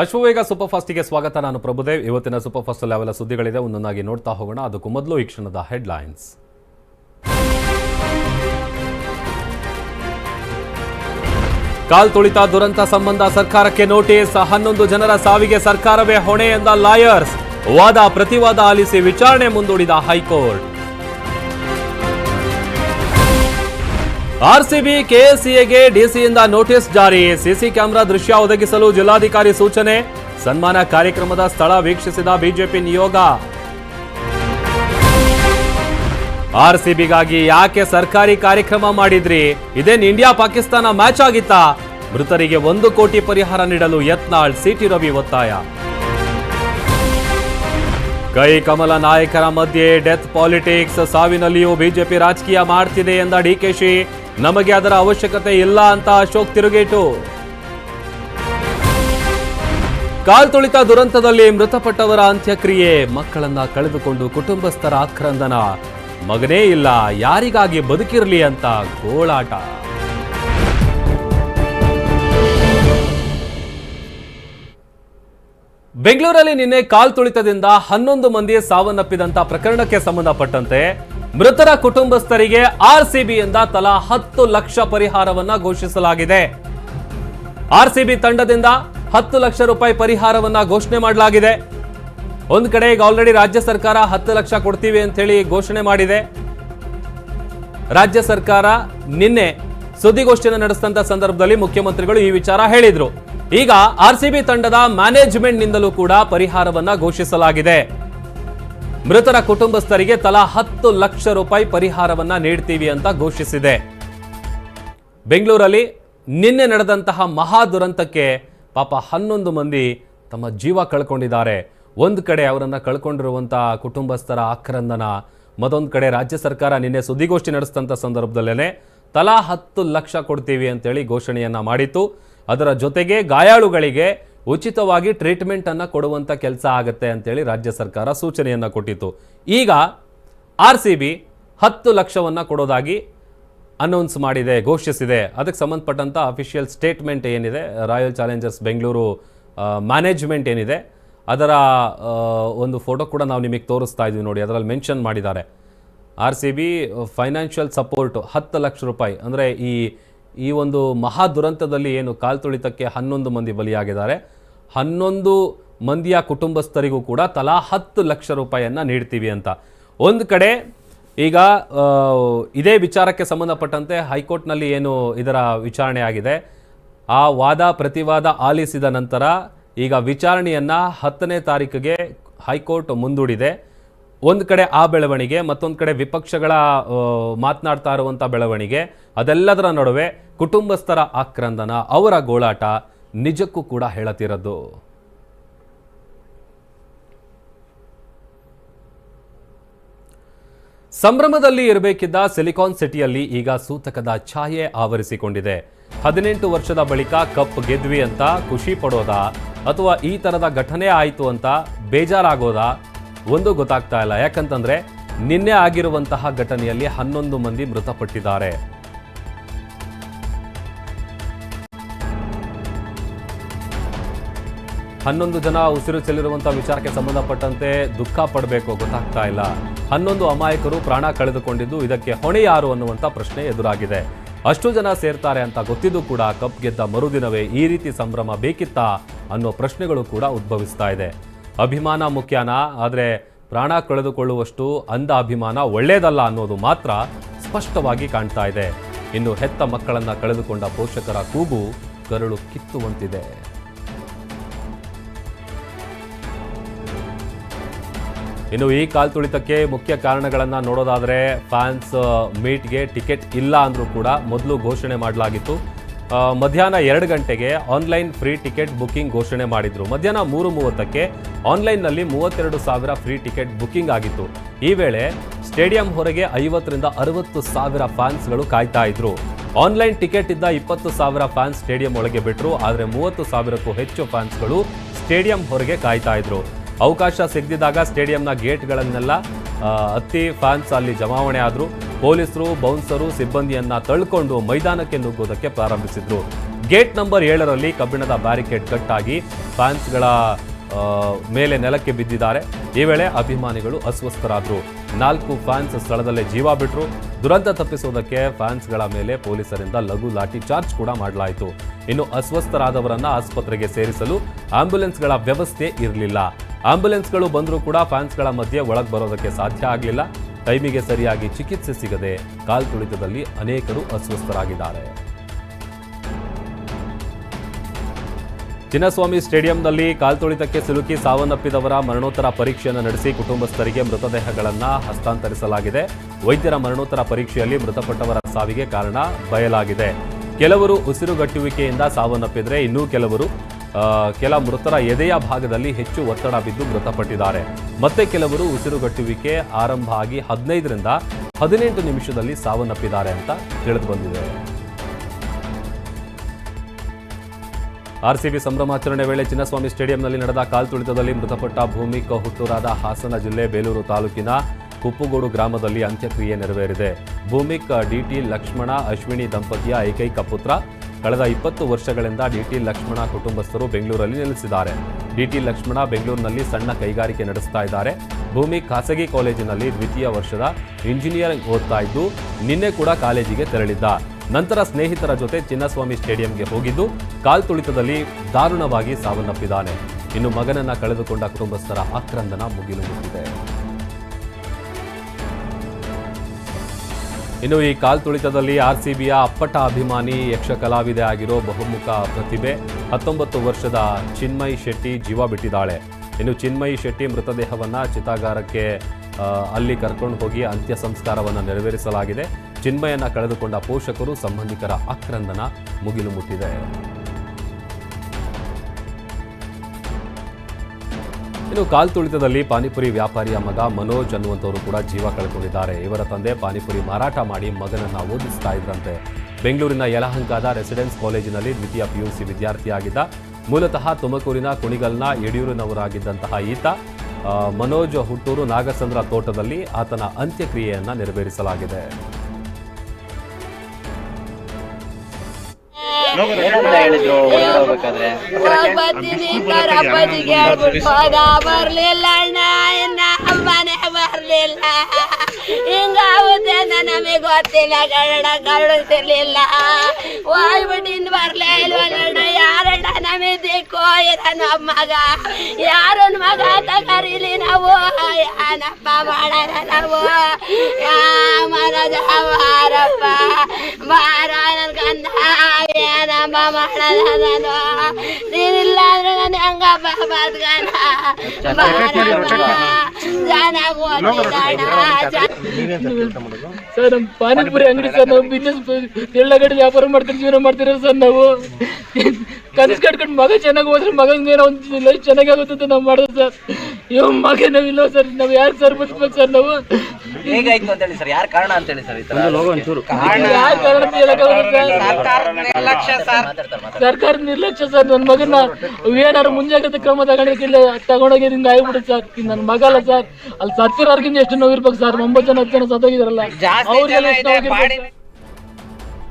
Ashwavega super ಫಾಸ್ಟಿಗೆ ಸ್ವಾಗತ. ನಾನು ಪ್ರಭುದೇವ್. ಇವತ್ತಿನ ಸೂಪರ್ ಫಾಸ್ಟ್ ಯಾವೆಲ್ಲ ಸುದ್ದಿಗಳಿದೆ. ಒಂದೊಂದಾಗಿ ನೋಡ್ತಾ ಹೋಗೋಣ. ಅದಕ್ಕೂ ಮೊದಲು ಈ ಕ್ಷಣದ ಹೆಡ್ಲೈನ್ಸ್. ಕಾಲ್ ತುಳಿತ ದುರಂತ ಸಂಬಂಧ ಸರ್ಕಾರಕ್ಕೆ ನೋಟಿಸ್. ಹನ್ನೊಂದು ಜನರ ಸಾವಿಗೆ ಸರ್ಕಾರವೇ ಹೊಣೆ ಎಂದ ಲಾಯರ್ಸ್. ವಾದ, ಪ್ರತಿವಾದ ಆಲಿಸಿ ವಿಚಾರಣೆ ಮುಂದೂಡಿದ ಹೈಕೋರ್ಟ್. ಆರ್ಸಿಬಿ ಕೆಎಸ್ಸಿಎಗೆ ಡಿಸಿಯಿಂದ ನೋಟಿಸ್ ಜಾರಿ. ಸಿಸಿ ಕ್ಯಾಮೆರಾ ದೃಶ್ಯ ಒದಗಿಸಲು ಜಿಲ್ಲಾಧಿಕಾರಿ ಸೂಚನೆ. ಸನ್ಮಾನ ಕಾರ್ಯಕ್ರಮದ ಸ್ಥಳ ವೀಕ್ಷಿಸಿದ ಬಿಜೆಪಿ ನಿಯೋಗ. ಆರ್ಸಿಬಿಗಾಗಿ ಯಾಕೆ ಸರ್ಕಾರಿ ಕಾರ್ಯಕ್ರಮ ಮಾಡಿದ್ರಿ? ಇದೇನ್ ಇಂಡಿಯಾ ಪಾಕಿಸ್ತಾನ ಮ್ಯಾಚ್ ಆಗಿತ್ತಾ? ಮೃತರಿಗೆ ಒಂದು ಕೋಟಿ ಪರಿಹಾರ ನೀಡಲು ಯತ್ನಾಳ್, ಸಿಟಿ ರವಿ ಒತ್ತಾಯ. ಕೈ ಕಮಲ ನಾಯಕರ ಮಧ್ಯೆ ಡೆತ್ ಪಾಲಿಟಿಕ್ಸ್ ಸಾವಿನಲ್ಲಿಯೂ ಬಿಜೆಪಿ ರಾಜಕೀಯ ಮಾಡ್ತಿದೆ ಎಂದ ಡಿಕೆಶಿ ನಮಗೆ ಅದರ ಅವಶ್ಯಕತೆ ಇಲ್ಲ ಅಂತ ಅಶೋಕ್ ತಿರುಗೇಟು. ಕಾಲ್ ತುಳಿತ ದುರಂತದಲ್ಲಿ ಮೃತಪಟ್ಟವರ ಅಂತ್ಯಕ್ರಿಯೆ, ಮಕ್ಕಳನ್ನ ಕಳೆದುಕೊಂಡು ಕುಟುಂಬಸ್ಥರ ಆಕ್ರಂದನ. ಮಗನೇ ಇಲ್ಲ, ಯಾರಿಗಾಗಿ ಬದುಕಿರಲಿ ಅಂತ ಗೋಳಾಟ. ಬೆಂಗಳೂರಲ್ಲಿ ನಿನ್ನೆ ಕಾಲ್ ತುಳಿತದಿಂದ ಹನ್ನೊಂದು ಮಂದಿ ಸಾವನ್ನಪ್ಪಿದಂತ ಪ್ರಕರಣಕ್ಕೆ ಸಂಬಂಧಪಟ್ಟಂತೆ ಮೃತರ ಕುಟುಂಬಸ್ಥರಿಗೆ ಆರ್ಸಿಬಿಯಿಂದ ತಲಾ ಹತ್ತು ಲಕ್ಷ ಪರಿಹಾರವನ್ನ ಘೋಷಿಸಲಾಗಿದೆ. ಆರ್ಸಿಬಿ ತಂಡದಿಂದ ಹತ್ತು ಲಕ್ಷ ರೂಪಾಯಿ ಪರಿಹಾರವನ್ನ ಘೋಷಣೆ ಮಾಡಲಾಗಿದೆ. ಒಂದ್ ಕಡೆ ಈಗ ಆಲ್ರೆಡಿ ರಾಜ್ಯ ಸರ್ಕಾರ ಹತ್ತು ಲಕ್ಷ ಕೊಡ್ತೀವಿ ಅಂತ ಹೇಳಿ ಘೋಷಣೆ ಮಾಡಿದೆ. ರಾಜ್ಯ ಸರ್ಕಾರ ನಿನ್ನೆ ಸುದ್ದಿಗೋಷ್ಠಿಯನ್ನು ನಡೆಸಿದಂತ ಸಂದರ್ಭದಲ್ಲಿ ಮುಖ್ಯಮಂತ್ರಿಗಳು ಈ ವಿಚಾರ ಹೇಳಿದ್ರು. ಈಗ ಆರ್ಸಿಬಿ ತಂಡದ ಮ್ಯಾನೇಜ್ಮೆಂಟ್ ನಿಂದಲೂ ಕೂಡ ಪರಿಹಾರವನ್ನ ಘೋಷಿಸಲಾಗಿದೆ. ಮೃತರ ಕುಟುಂಬಸ್ಥರಿಗೆ ತಲಾ ಹತ್ತು ಲಕ್ಷ ರೂಪಾಯಿ ಪರಿಹಾರವನ್ನ ನೀಡ್ತೀವಿ ಅಂತ ಘೋಷಿಸಿದೆ. ಬೆಂಗಳೂರಲ್ಲಿ ನಿನ್ನೆ ನಡೆದಂತಹ ಮಹಾ ದುರಂತಕ್ಕೆ ಪಾಪ ಹನ್ನೊಂದು ಮಂದಿ ತಮ್ಮ ಜೀವ ಕಳ್ಕೊಂಡಿದ್ದಾರೆ. ಒಂದು ಕಡೆ ಅವರನ್ನು ಕಳ್ಕೊಂಡಿರುವಂತಹ ಕುಟುಂಬಸ್ಥರ ಆಕ್ರಂದನ, ಮತ್ತೊಂದು ಕಡೆ ರಾಜ್ಯ ಸರ್ಕಾರ ನಿನ್ನೆ ಸುದ್ದಿಗೋಷ್ಠಿ ನಡೆಸಿದಂಥ ಸಂದರ್ಭದಲ್ಲೇ ತಲಾ ಹತ್ತು ಲಕ್ಷ ಕೊಡ್ತೀವಿ ಅಂತೇಳಿ ಘೋಷಣೆಯನ್ನ ಮಾಡಿತ್ತು. ಅದರ ಜೊತೆಗೆ ಗಾಯಾಳುಗಳಿಗೆ ಉಚಿತವಾಗಿ ಟ್ರೀಟ್ಮೆಂಟ್ ಕೊಡುವಂಥ ಕೆಲಸ ಆಗುತ್ತೆ ಅಂತೇಳಿ ರಾಜ್ಯ ಸರ್ಕಾರ ಸೂಚನೆಯನ್ನ ಕೊಟ್ಟಿತ್ತು. ಈಗ ಆರ್ ಸಿ ಬಿ ಹತ್ತು ಲಕ್ಷವನ್ನ ಕೊಡೋದಾಗಿ ಅನೌನ್ಸ್ ಮಾಡಿದೆ, ಘೋಷಿಸಿದೆ. ಅದಕ್ಕೆ ಸಂಬಂಧಪಟ್ಟಂತ ಅಫಿಷಿಯಲ್ ಸ್ಟೇಟ್ಮೆಂಟ್ ಏನಿದೆ ರಾಯಲ್ ಚಾಲೆಂಜರ್ಸ್ ಬೆಂಗಳೂರು ಮ್ಯಾನೇಜ್ಮೆಂಟ್ ಏನಿದೆ, ಅದರ ಒಂದು ಫೋಟೋ ಕೂಡ ನಾವು ನಿಮಗೆ ತೋರಿಸ್ತಾ ಇದ್ದೀವಿ ನೋಡಿ, ಅದರಲ್ಲಿ ಮೆನ್ಷನ್ ಮಾಡಿದ್ದಾರೆ. R C B financial support ಹತ್ತು ಲಕ್ಷ ರೂಪಾಯಿ, ಅಂದರೆ ಈ ಈ ಒಂದು ಮಹಾ ದುರಂತದಲ್ಲಿ ಏನು ಕಾಲ್ ತುಳಿತಕ್ಕೆ ಹನ್ನೊಂದು ಮಂದಿ ಬಲಿಯಾಗಿದ್ದಾರೆ. ಹನ್ನೊಂದು ಮಂದಿಯ ಕುಟುಂಬಸ್ಥರಿಗೂ ಕೂಡ ತಲಾ ಹತ್ತು ಲಕ್ಷ ರೂಪಾಯಿಯನ್ನು ನೀಡ್ತೀವಿ ಅಂತ. ಒಂದು ಕಡೆ ಈಗ ಇದೇ ವಿಚಾರಕ್ಕೆ ಸಂಬಂಧಪಟ್ಟಂತೆ ಹೈಕೋರ್ಟ್ನಲ್ಲಿ ಏನು ಇದರ ವಿಚಾರಣೆ ಆಗಿದೆ. ಆ ವಾದ ಪ್ರತಿವಾದ ಆಲಿಸಿದ ನಂತರ ಈಗ ವಿಚಾರಣೆಯನ್ನ ಹತ್ತನೇ ತಾರೀಕಿಗೆ ಹೈಕೋರ್ಟ್ ಮುಂದೂಡಿದೆ. ಒಂದು ಕಡೆ ಆ ಬೆಳವಣಿಗೆ, ಮತ್ತೊಂದು ಕಡೆ ವಿಪಕ್ಷಗಳ ಮಾತನಾಡ್ತಾ ಇರುವಂಥ ಬೆಳವಣಿಗೆ. ಅದೆಲ್ಲದರ ನಡುವೆ ಕುಟುಂಬಸ್ಥರ ಆಕ್ರಂದನ, ಅವರ ಗೋಳಾಟ ನಿಜಕ್ಕೂ ಕೂಡ ಹೇಳತಿರೋದು ಸಂಭ್ರಮದಲ್ಲಿ ಇರಬೇಕಿದ್ದ ಸಿಲಿಕಾನ್ ಸಿಟಿಯಲ್ಲಿ ಈಗ ಸೂತಕದ ಛಾಯೆ ಆವರಿಸಿಕೊಂಡಿದೆ. ಹದಿನೆಂಟು ವರ್ಷದ ಬಳಿಕ ಕಪ್ ಗೆದ್ವಿ ಅಂತ ಖುಷಿ ಪಡೋದಾ ಅಥವಾ ಈ ತರದ ಘಟನೆ ಆಯಿತು ಅಂತ ಬೇಜಾರಾಗೋದಾ? ಒಂದು ಗೊತ್ತಾಗ್ತಾ ಇಲ್ಲ. ಯಾಕಂತಂದ್ರೆ ನಿನ್ನೆ ಆಗಿರುವಂತಹ ಘಟನೆಯಲ್ಲಿ ಹನ್ನೊಂದು ಮಂದಿ ಮೃತಪಟ್ಟಿದ್ದಾರೆ. ಹನ್ನೊಂದು ಜನ ಉಸಿರು ಚೆಲ್ಲಿರುವಂಥ ವಿಚಾರಕ್ಕೆ ಸಂಬಂಧಪಟ್ಟಂತೆ ದುಃಖ ಪಡಬೇಕು ಗೊತ್ತಾಗ್ತಾ ಇಲ್ಲ. ಹನ್ನೊಂದು ಅಮಾಯಕರು ಪ್ರಾಣ ಕಳೆದುಕೊಂಡಿದ್ದು ಇದಕ್ಕೆ ಹೊಣೆ ಯಾರು ಅನ್ನುವಂಥ ಪ್ರಶ್ನೆ ಎದುರಾಗಿದೆ. ಅಷ್ಟು ಜನ ಸೇರ್ತಾರೆ ಅಂತ ಗೊತ್ತಿದ್ದು ಕೂಡ ಕಪ್ ಗೆದ್ದ ಮರುದಿನವೇ ಈ ರೀತಿ ಸಂಭ್ರಮ ಬೇಕಿತ್ತಾ ಅನ್ನೋ ಪ್ರಶ್ನೆಗಳು ಕೂಡ ಉದ್ಭವಿಸ್ತಾ ಇದೆ. ಅಭಿಮಾನ ಮುಖ್ಯನಾ? ಆದರೆ ಪ್ರಾಣ ಕಳೆದುಕೊಳ್ಳುವಷ್ಟು ಅಂದ ಅಭಿಮಾನ ಒಳ್ಳೇದಲ್ಲ ಅನ್ನೋದು ಮಾತ್ರ ಸ್ಪಷ್ಟವಾಗಿ ಕಾಣ್ತಾ ಇದೆ. ಇನ್ನು ಹೆತ್ತ ಮಕ್ಕಳನ್ನ ಕಳೆದುಕೊಂಡ ಪೋಷಕರ ಕೂಗು ಕರುಳು ಕಿತ್ತುವಂತಿದೆ. ಇನ್ನು ಈ ಕಾಲ್ ತುಳಿತಕ್ಕೆ ಮುಖ್ಯ ಕಾರಣಗಳನ್ನು ನೋಡೋದಾದರೆ ಫ್ಯಾನ್ಸ್ ಮೀಟ್ಗೆ ಟಿಕೆಟ್ ಇಲ್ಲ ಅಂದರೂ ಕೂಡ ಮೊದಲು ಘೋಷಣೆ ಮಾಡಲಾಗಿತ್ತು. ಮಧ್ಯಾಹ್ನ ಎರಡು ಗಂಟೆಗೆ ಆನ್ಲೈನ್ ಫ್ರೀ ಟಿಕೆಟ್ ಬುಕ್ಕಿಂಗ್ ಘೋಷಣೆ ಮಾಡಿದ್ರು. ಮಧ್ಯಾಹ್ನ ಮೂರು ಮೂವತ್ತಕ್ಕೆ ಆನ್ಲೈನ್ನಲ್ಲಿ ಮೂವತ್ತೆರಡು ಸಾವಿರ ಫ್ರೀ ಟಿಕೆಟ್ ಬುಕ್ಕಿಂಗ್ ಆಗಿತ್ತು. ಈ ವೇಳೆ ಸ್ಟೇಡಿಯಂ ಹೊರಗೆ ಐವತ್ತರಿಂದ ಅರವತ್ತು ಸಾವಿರ ಫ್ಯಾನ್ಸ್ಗಳು ಕಾಯ್ತಾ ಇದ್ರು. ಆನ್ಲೈನ್ ಟಿಕೆಟ್ ಇದ್ದ ಇಪ್ಪತ್ತು ಸಾವಿರ ಫ್ಯಾನ್ಸ್ ಸ್ಟೇಡಿಯಂ ಒಳಗೆ ಬಿಟ್ಟರು ಆದರೆ ಮೂವತ್ತು ಸಾವಿರಕ್ಕೂ ಹೆಚ್ಚು ಫ್ಯಾನ್ಸ್ಗಳು ಸ್ಟೇಡಿಯಂ ಹೊರಗೆ ಕಾಯ್ತಾ ಇದ್ರು. ಅವಕಾಶ ಸಿಗದಿದ್ದಾಗ ಸ್ಟೇಡಿಯಂನ ಗೇಟ್ಗಳನ್ನೆಲ್ಲ ಹತ್ತಿ ಫ್ಯಾನ್ಸ್ ಅಲ್ಲಿ ಜಮಾವಣೆ ಆದರು. ಪೊಲೀಸರು, ಬೌನ್ಸರು ಸಿಬ್ಬಂದಿಯನ್ನ ತಳ್ಕೊಂಡು ಮೈದಾನಕ್ಕೆ ನುಗ್ಗುವುದಕ್ಕೆ ಪ್ರಾರಂಭಿಸಿದ್ರು. ಗೇಟ್ ನಂಬರ್ ಏಳರಲ್ಲಿ ಕಬ್ಬಿಣದ ಬ್ಯಾರಿಕೇಡ್ ಕಟ್ಟಾಗಿ ಫ್ಯಾನ್ಸ್ಗಳ ಮೇಲೆ ನೆಲಕ್ಕೆ ಬಿದ್ದಿದ್ದಾರೆ. ಈ ವೇಳೆ ಅಭಿಮಾನಿಗಳು ಅಸ್ವಸ್ಥರಾದರು. ನಾಲ್ಕು ಫ್ಯಾನ್ಸ್ ಸ್ಥಳದಲ್ಲೇ ಜೀವ ಬಿಟ್ಟರು ದುರಂತ ತಪ್ಪಿಸುವುದಕ್ಕೆ ಫ್ಯಾನ್ಸ್ಗಳ ಮೇಲೆ ಪೊಲೀಸರಿಂದ ಲಘು ಲಾಠಿ ಚಾರ್ಜ್ ಕೂಡ ಮಾಡಲಾಯಿತು. ಇನ್ನು ಅಸ್ವಸ್ಥರಾದವರನ್ನ ಆಸ್ಪತ್ರೆಗೆ ಸೇರಿಸಲು ಆಂಬ್ಯುಲೆನ್ಸ್ಗಳ ವ್ಯವಸ್ಥೆ ಇರಲಿಲ್ಲ. ಆಂಬ್ಯುಲೆನ್ಸ್ಗಳು ಬಂದರೂ ಕೂಡ ಫ್ಯಾನ್ಸ್ಗಳ ಮಧ್ಯೆ ಒಳಗೆ ಬರೋದಕ್ಕೆ ಸಾಧ್ಯ ಆಗಲಿಲ್ಲ. ಟೈಮಿಗೆ ಸರಿಯಾಗಿ ಚಿಕಿತ್ಸೆ ಸಿಗದೆ ಕಾಲ್ತುಳಿತದಲ್ಲಿ ಅನೇಕರು ಅಸ್ವಸ್ಥರಾಗಿದ್ದಾರೆ. ಚಿನ್ನಸ್ವಾಮಿ ಸ್ಟೇಡಿಯಂನಲ್ಲಿ ಕಾಲ್ತುಳಿತಕ್ಕೆ ಸಿಲುಕಿ ಸಾವನ್ನಪ್ಪಿದವರ ಮರಣೋತ್ತರ ಪರೀಕ್ಷೆಯನ್ನು ನಡೆಸಿ ಕುಟುಂಬಸ್ಥರಿಗೆ ಮೃತದೇಹಗಳನ್ನು ಹಸ್ತಾಂತರಿಸಲಾಗಿದೆ. ವೈದ್ಯರ ಮರಣೋತ್ತರ ಪರೀಕ್ಷೆಯಲ್ಲಿ ಮೃತಪಟ್ಟವರ ಸಾವಿಗೆ ಕಾರಣ ಬಯಲಾಗಿದೆ. ಕೆಲವರು ಉಸಿರುಗಟ್ಟುವಿಕೆಯಿಂದ ಸಾವನ್ನಪ್ಪಿದರೆ ಇನ್ನೂ ಕೆಲವರು ಕೆಲ ಮೃತರ ಎದೆಯ ಭಾಗದಲ್ಲಿ ಹೆಚ್ಚು ಒತ್ತಡ ಬಿದ್ದು ಮೃತಪಟ್ಟಿದ್ದಾರೆ. ಮತ್ತೆ ಕೆಲವರು ಉಸಿರುಗಟ್ಟುವಿಕೆ ಆರಂಭ ಆಗಿ ಹದಿನೈದರಿಂದ ಹದಿನೆಂಟು ನಿಮಿಷದಲ್ಲಿ ಸಾವನ್ನಪ್ಪಿದ್ದಾರೆ ಅಂತ ತಿಳಿದು ಬಂದಿದೆ. ಆರ್ಸಿಬಿ ಸಂಭ್ರಮಾಚರಣೆ ವೇಳೆ ಚಿನ್ನಸ್ವಾಮಿ ಸ್ಟೇಡಿಯಂನಲ್ಲಿ ನಡೆದ ಕಾಲ್ತುಳಿತದಲ್ಲಿ ಮೃತಪಟ್ಟ ಭೂಮಿಕ ಹುಟ್ಟೂರಾದ ಹಾಸನ ಜಿಲ್ಲೆ ಬೇಲೂರು ತಾಲೂಕಿನ ಕುಪ್ಪುಗೋಡು ಗ್ರಾಮದಲ್ಲಿ ಅಂತ್ಯಕ್ರಿಯೆ ನೆರವೇರಿದೆ. ಭೂಮಿಕ್ ಡಿಟಿ ಲಕ್ಷ್ಮಣ, ಅಶ್ವಿನಿ ದಂಪತಿಯ ಏಕೈಕ ಪುತ್ರ ಕಳೆದ ಇಪ್ಪತ್ತು ವರ್ಷಗಳಿಂದ ಡಿಟಿ ಲಕ್ಷ್ಮಣ ಕುಟುಂಬಸ್ಥರು ಬೆಂಗಳೂರಲ್ಲಿ ನೆಲೆಸಿದ್ದಾರೆ. ಡಿಟಿ ಲಕ್ಷ್ಮಣ ಬೆಂಗಳೂರಿನಲ್ಲಿ ಸಣ್ಣ ಕೈಗಾರಿಕೆ ನಡೆಸ್ತಾ ಇದ್ದಾರೆ. ಭೂಮಿ ಖಾಸಗಿ ಕಾಲೇಜಿನಲ್ಲಿ ದ್ವಿತೀಯ ವರ್ಷದ ಇಂಜಿನಿಯರಿಂಗ್ ಓದ್ತಾ ಇದ್ದು, ನಿನ್ನೆ ಕೂಡ ಕಾಲೇಜಿಗೆ ತೆರಳಿದ್ದ. ನಂತರ ಸ್ನೇಹಿತರ ಜೊತೆ ಚಿನ್ನಸ್ವಾಮಿ ಸ್ಟೇಡಿಯಂಗೆ ಹೋಗಿದ್ದು ಕಾಲ್ತುಳಿತದಲ್ಲಿ ದಾರುಣವಾಗಿ ಸಾವನ್ನಪ್ಪಿದ್ದಾನೆ. ಇನ್ನು ಮಗನನ್ನ ಕಳೆದುಕೊಂಡ ಕುಟುಂಬಸ್ಥರ ಆಕ್ರಂದನ ಮುಗಿಲು ಮುಟ್ಟಿದೆ. ಇನ್ನು ಈ ಕಾಲ್ತುಳಿತದಲ್ಲಿ ಆರ್ಸಿಬಿಯ ಅಪ್ಪಟ ಅಭಿಮಾನಿ ಯಕ್ಷ ಕಲಾವಿದೆ ಆಗಿರೋ ಬಹುಮುಖ ಪ್ರತಿಭೆ. ಹತ್ತೊಂಬತ್ತು ವರ್ಷದ ಚಿನ್ಮಯಿ ಶೆಟ್ಟಿ ಜೀವ ಬಿಟ್ಟಿದ್ದಾಳೆ. ಇನ್ನು ಚಿನ್ಮಯಿ ಶೆಟ್ಟಿ ಮೃತದೇಹವನ್ನ ಚಿತಾಗಾರಕ್ಕೆ ಅಲ್ಲಿ ಕರ್ಕೊಂಡು ಹೋಗಿ ಅಂತ್ಯ ಸಂಸ್ಕಾರವನ್ನು ನೆರವೇರಿಸಲಾಗಿದೆ. ಚಿನ್ಮಯನ್ನ ಕಳೆದುಕೊಂಡ ಪೋಷಕರು ಸಂಬಂಧಿಕರ ಆಕ್ರಂದನ ಮುಗಿಲು ಮುಟ್ಟಿದೆ. ಇನ್ನು ಕಾಲ್ ತುಳಿತದಲ್ಲಿ ಪಾನಿಪುರಿ ವ್ಯಾಪಾರಿಯ ಮಗ ಮನೋಜ್ ಅನ್ನುವಂಥವರು ಕೂಡ ಜೀವ ಕಳ್ಕೊಂಡಿದ್ದಾರೆ. ಇವರ ತಂದೆ ಪಾನಿಪುರಿ ಮಾರಾಟ ಮಾಡಿ ಮಗನನ್ನ ಓದಿಸ್ತಾ ಇದ್ರಂತೆ. ಬೆಂಗಳೂರಿನ ಯಲಹಂಕದ ರೆಸಿಡೆನ್ಸ್ ಕಾಲೇಜಿನಲ್ಲಿ ದ್ವಿತೀಯ ಪಿಯುಸಿ ವಿದ್ಯಾರ್ಥಿಯಾಗಿದ್ದ, ಮೂಲತಃ ತುಮಕೂರಿನ ಕುಣಿಗಲ್ನ ಯಡಿಯೂರಿನವರಾಗಿದ್ದಂತಹ ಈತ ಮನೋಜ್ ಹುಟ್ಟೂರು ನಾಗಸಂದ್ರ ತೋಟದಲ್ಲಿ ಆತನ ಅಂತ್ಯಕ್ರಿಯೆಯನ್ನು ನೆರವೇರಿಸಲಾಗಿದೆ. ಹೇಳಿದ್ರು ಹೋದ ಬರ್ಲಿಲ್ಲ ಅಣ್ಣ ಅಮ್ಮನೆ. ಬರ್ಲಿಲ್ಲ. ಹಿಂಗಾಗುತ್ತೆ ಅಂತ ನಮಗೆ ಗೊತ್ತಿಲ್ಲ. ಕನ್ನಡ ಕಳಿಸಿರ್ಲಿಲ್ಲ ಹೋಗ್ಬಿಟ್ಟು ಇನ್ನು ಬರ್ಲೇ ಇಲ್ವಲ್ಲ ಯಾರಣ್ಣ ನಮಗೆ ದಿಕ್ಕು ನಮ್ಮ ಮಗ. ಯಾರನ್ ಮಗ ಅಂತ ಕರೀಲಿ ನಾವು? ಯಾನಪ್ಪ ಮಾಡಲ್ಲ ನಾವು? ಯಾ ಮನದ ಮಾರಪ್ಪ ಮಾರ ನನ್ ಗಂಧ ಏನಮ್ಮ ಮಾಡಲ್ಲ ನಾನು. ನೀನಿಲ್ಲ ಅಂದ್ರೆ ನಾನು ಹೆಂಗಪ್ಪ ಬದ್ಗಣ ಬಾರಪ್ಪ ಓದಿದ್ದಾಣ ಸರ್ ನಮ್ಮ ಪಾನಿಪುರಿ ಅಂಗಡಿ ಸರ್ ನಾವು ಬಿಸ್ನೆಸ್ ಎಳ್ಳಗಡೆ ವ್ಯಾಪಾರ ಮಾಡ್ತೀರಿ ಜೀವನ ಮಾಡ್ತೀರ ಸರ್ ನಾವು. ಕನಸು ಕಟ್ಕೊಂಡು ಮಗ ಚೆನ್ನಾಗಿ ಹೋದ್ರೆ ಮಗನ ಏನೋ ಒಂದು ಲೈಫ್ ಚೆನ್ನಾಗಿ ಆಗುತ್ತೆ ಅಂತ ನಾವು ಮಾಡೋದು ಸರ್ ಇವ್ ಮಗ ನಾವಿಲ್ಲ ಸರ್ ನಾವು ಯಾರು ಸರ್ ಬದುಕ್ಬೇಕು ಸರ್ ನಾವು? ಹೇಗಾಯ್ತು ಅಂತ ಹೇಳಿ ಸರ್ ಯಾರು ಕಾರಣ ಅಂತ ಹೇಳಿ ಸರ್ ಈ ತರ? ಯಾರು ಕಾರಣ ಅಂತ ಹೇಳಕ್ಕಾಗಲ್ಲ ಸರ್ ಸರ್ಕಾರದ ನಿರ್ಲಕ್ಷ್ಯ ಸರ್ ನನ್ನ ಮಗನ ಏನಾರು ಮುಂಜಾಗ್ರತೆ ಕ್ರಮ ತಗೊಂಡಿಲ್ಲ ತಗೊಂಡೋಗಿ ಹಿಂಗೆ ಆಗ್ಬಿಡುತ್ತೆ ಸರ್ ನನ್ನ ಮಗ ಅಲ್ಲ ಸರ್ ಅಲ್ಲಿ ಸತ್ತಿರೋರ್ಗಿಂತ ಎಷ್ಟು ನೋವಿರ್ಬೇಕು ಸರ್ ಒಂಬತ್ತು ಜನ ಹತ್ತು ಜನ ಸತ್ತೋಗಿದಾರಲ್ಲ. ಅವ್ರಿಗೆಲ್ಲ ಎಷ್ಟು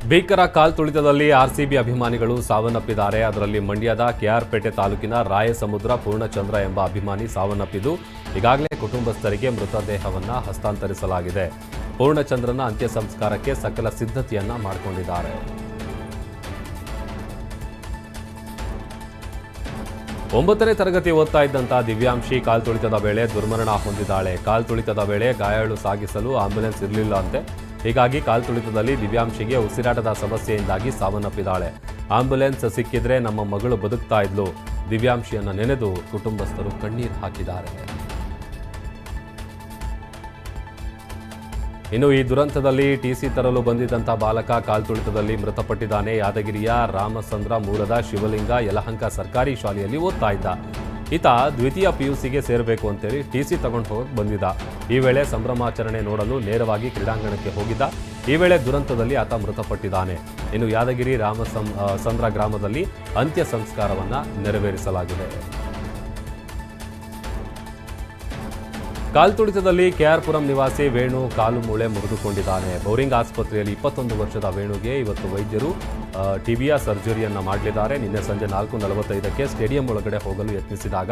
ಭೀಕರ ಕಾಲ್ತುಳಿತದಲ್ಲಿ ಆರ್ಸಿಬಿ ಅಭಿಮಾನಿಗಳು ಸಾವನ್ನಪ್ಪಿದ್ದಾರೆ. ಅದರಲ್ಲಿ ಮಂಡ್ಯದ ಕೆಆರ್ಪೇಟೆ ತಾಲೂಕಿನ ರಾಯಸಮುದ್ರ ಪೂರ್ಣಚಂದ್ರ ಎಂಬ ಅಭಿಮಾನಿ ಸಾವನ್ನಪ್ಪಿದ್ದು, ಈಗಾಗಲೇ ಕುಟುಂಬಸ್ಥರಿಗೆ ಮೃತದೇಹವನ್ನು ಹಸ್ತಾಂತರಿಸಲಾಗಿದೆ. ಪೂರ್ಣಚಂದ್ರನ ಅಂತ್ಯ ಸಂಸ್ಕಾರಕ್ಕೆ ಸಕಲ ಸಿದ್ಧತೆಯನ್ನ ಮಾಡಿಕೊಂಡಿದ್ದಾರೆ. ಒಂಬತ್ತನೇ ತರಗತಿ ಓದ್ತಾ ಇದ್ದಂತ ದಿವ್ಯಾಂಶಿ ಕಾಲ್ತುಳಿತದ ವೇಳೆ ದುರ್ಮರಣ ಹೊಂದಿದ್ದಾಳೆ. ಕಾಲ್ತುಳಿತದ ವೇಳೆ ಗಾಯಾಳು ಸಾಗಿಸಲು ಆಂಬ್ಯುಲೆನ್ಸ್ ಇರಲಿಲ್ಲ ಅಂತೆ. ಹೀಗಾಗಿ ಕಾಲ್ತುಳಿತದಲ್ಲಿ ದಿವ್ಯಾಂಶಿಗೆ ಉಸಿರಾಟದ ಸಮಸ್ಯೆಯಿಂದಾಗಿ ಸಾವನ್ನಪ್ಪಿದ್ದಾಳೆ. ಆಂಬ್ಯುಲೆನ್ಸ್ ಸಿಕ್ಕಿದ್ರೆ ನಮ್ಮ ಮಗಳು ಬದುಕ್ತಾ ಇದ್ಲು. ದಿವ್ಯಾಂಶಿಯನ್ನು ನೆನೆದು ಕುಟುಂಬಸ್ಥರು ಕಣ್ಣೀರು ಹಾಕಿದ್ದಾರೆ. ಇನ್ನು ಈ ದುರಂತದಲ್ಲಿ ಟಿಸಿ ತರಲು ಬಂದಿದ್ದಂಥ ಬಾಲಕ ಕಾಲ್ತುಳಿತದಲ್ಲಿ ಮೃತಪಟ್ಟಿದ್ದಾನೆ. ಯಾದಗಿರಿಯ ರಾಮಚಂದ್ರ ಮೂಲದ ಶಿವಲಿಂಗ ಯಲಹಂಕ ಸರ್ಕಾರಿ ಶಾಲೆಯಲ್ಲಿ ಓದ್ತಾ ಇದ್ದ. ಈತ ದ್ವಿತೀಯ ಪಿಯುಸಿಗೆ ಸೇರಬೇಕು ಅಂತೇಳಿ ಟಿ ಸಿ ತಗೊಂಡು ಹೋಗಕ್ಕೆ ಬಂದಿದ್ದ. ಈ ವೇಳೆ ಸಂಭ್ರಮಾಚರಣೆ ನೋಡಲು ನೇರವಾಗಿ ಕ್ರೀಡಾಂಗಣಕ್ಕೆ ಹೋಗಿದ್ದ. ಈ ವೇಳೆ ದುರಂತದಲ್ಲಿ ಆತ ಮೃತಪಟ್ಟಿದ್ದಾನೆ. ಇನ್ನು ಯಾದಗಿರಿ ರಾಮಸಂ ಸಂದ್ರ ಗ್ರಾಮದಲ್ಲಿ ಅಂತ್ಯ ಸಂಸ್ಕಾರವನ್ನು ನೆರವೇರಿಸಲಾಗಿದೆ. ಕಾಲ್ತುಳಿತದಲ್ಲಿ ಕೆಆರ್ ಪುರಂ ನಿವಾಸಿ ವೇಣು ಕಾಲು ಮೂಳೆ ಮುರಿದುಕೊಂಡಿದ್ದಾನೆ ಬೌರಿಂಗ್ ಆಸ್ಪತ್ರೆಯಲ್ಲಿ ಇಪ್ಪತ್ತೊಂದು ವರ್ಷದ ವೇಣುಗೆ ಇವತ್ತು ವೈದ್ಯರು ಟಿಬಿಯ ಸರ್ಜರಿಯನ್ನ ಮಾಡಲಿದ್ದಾರೆ. ನಿನ್ನೆ ಸಂಜೆ ನಾಲ್ಕು ನಲವತ್ತೈದಕ್ಕೆ ಸ್ಟೇಡಿಯಂ ಒಳಗಡೆ ಹೋಗಲು ಯತ್ನಿಸಿದಾಗ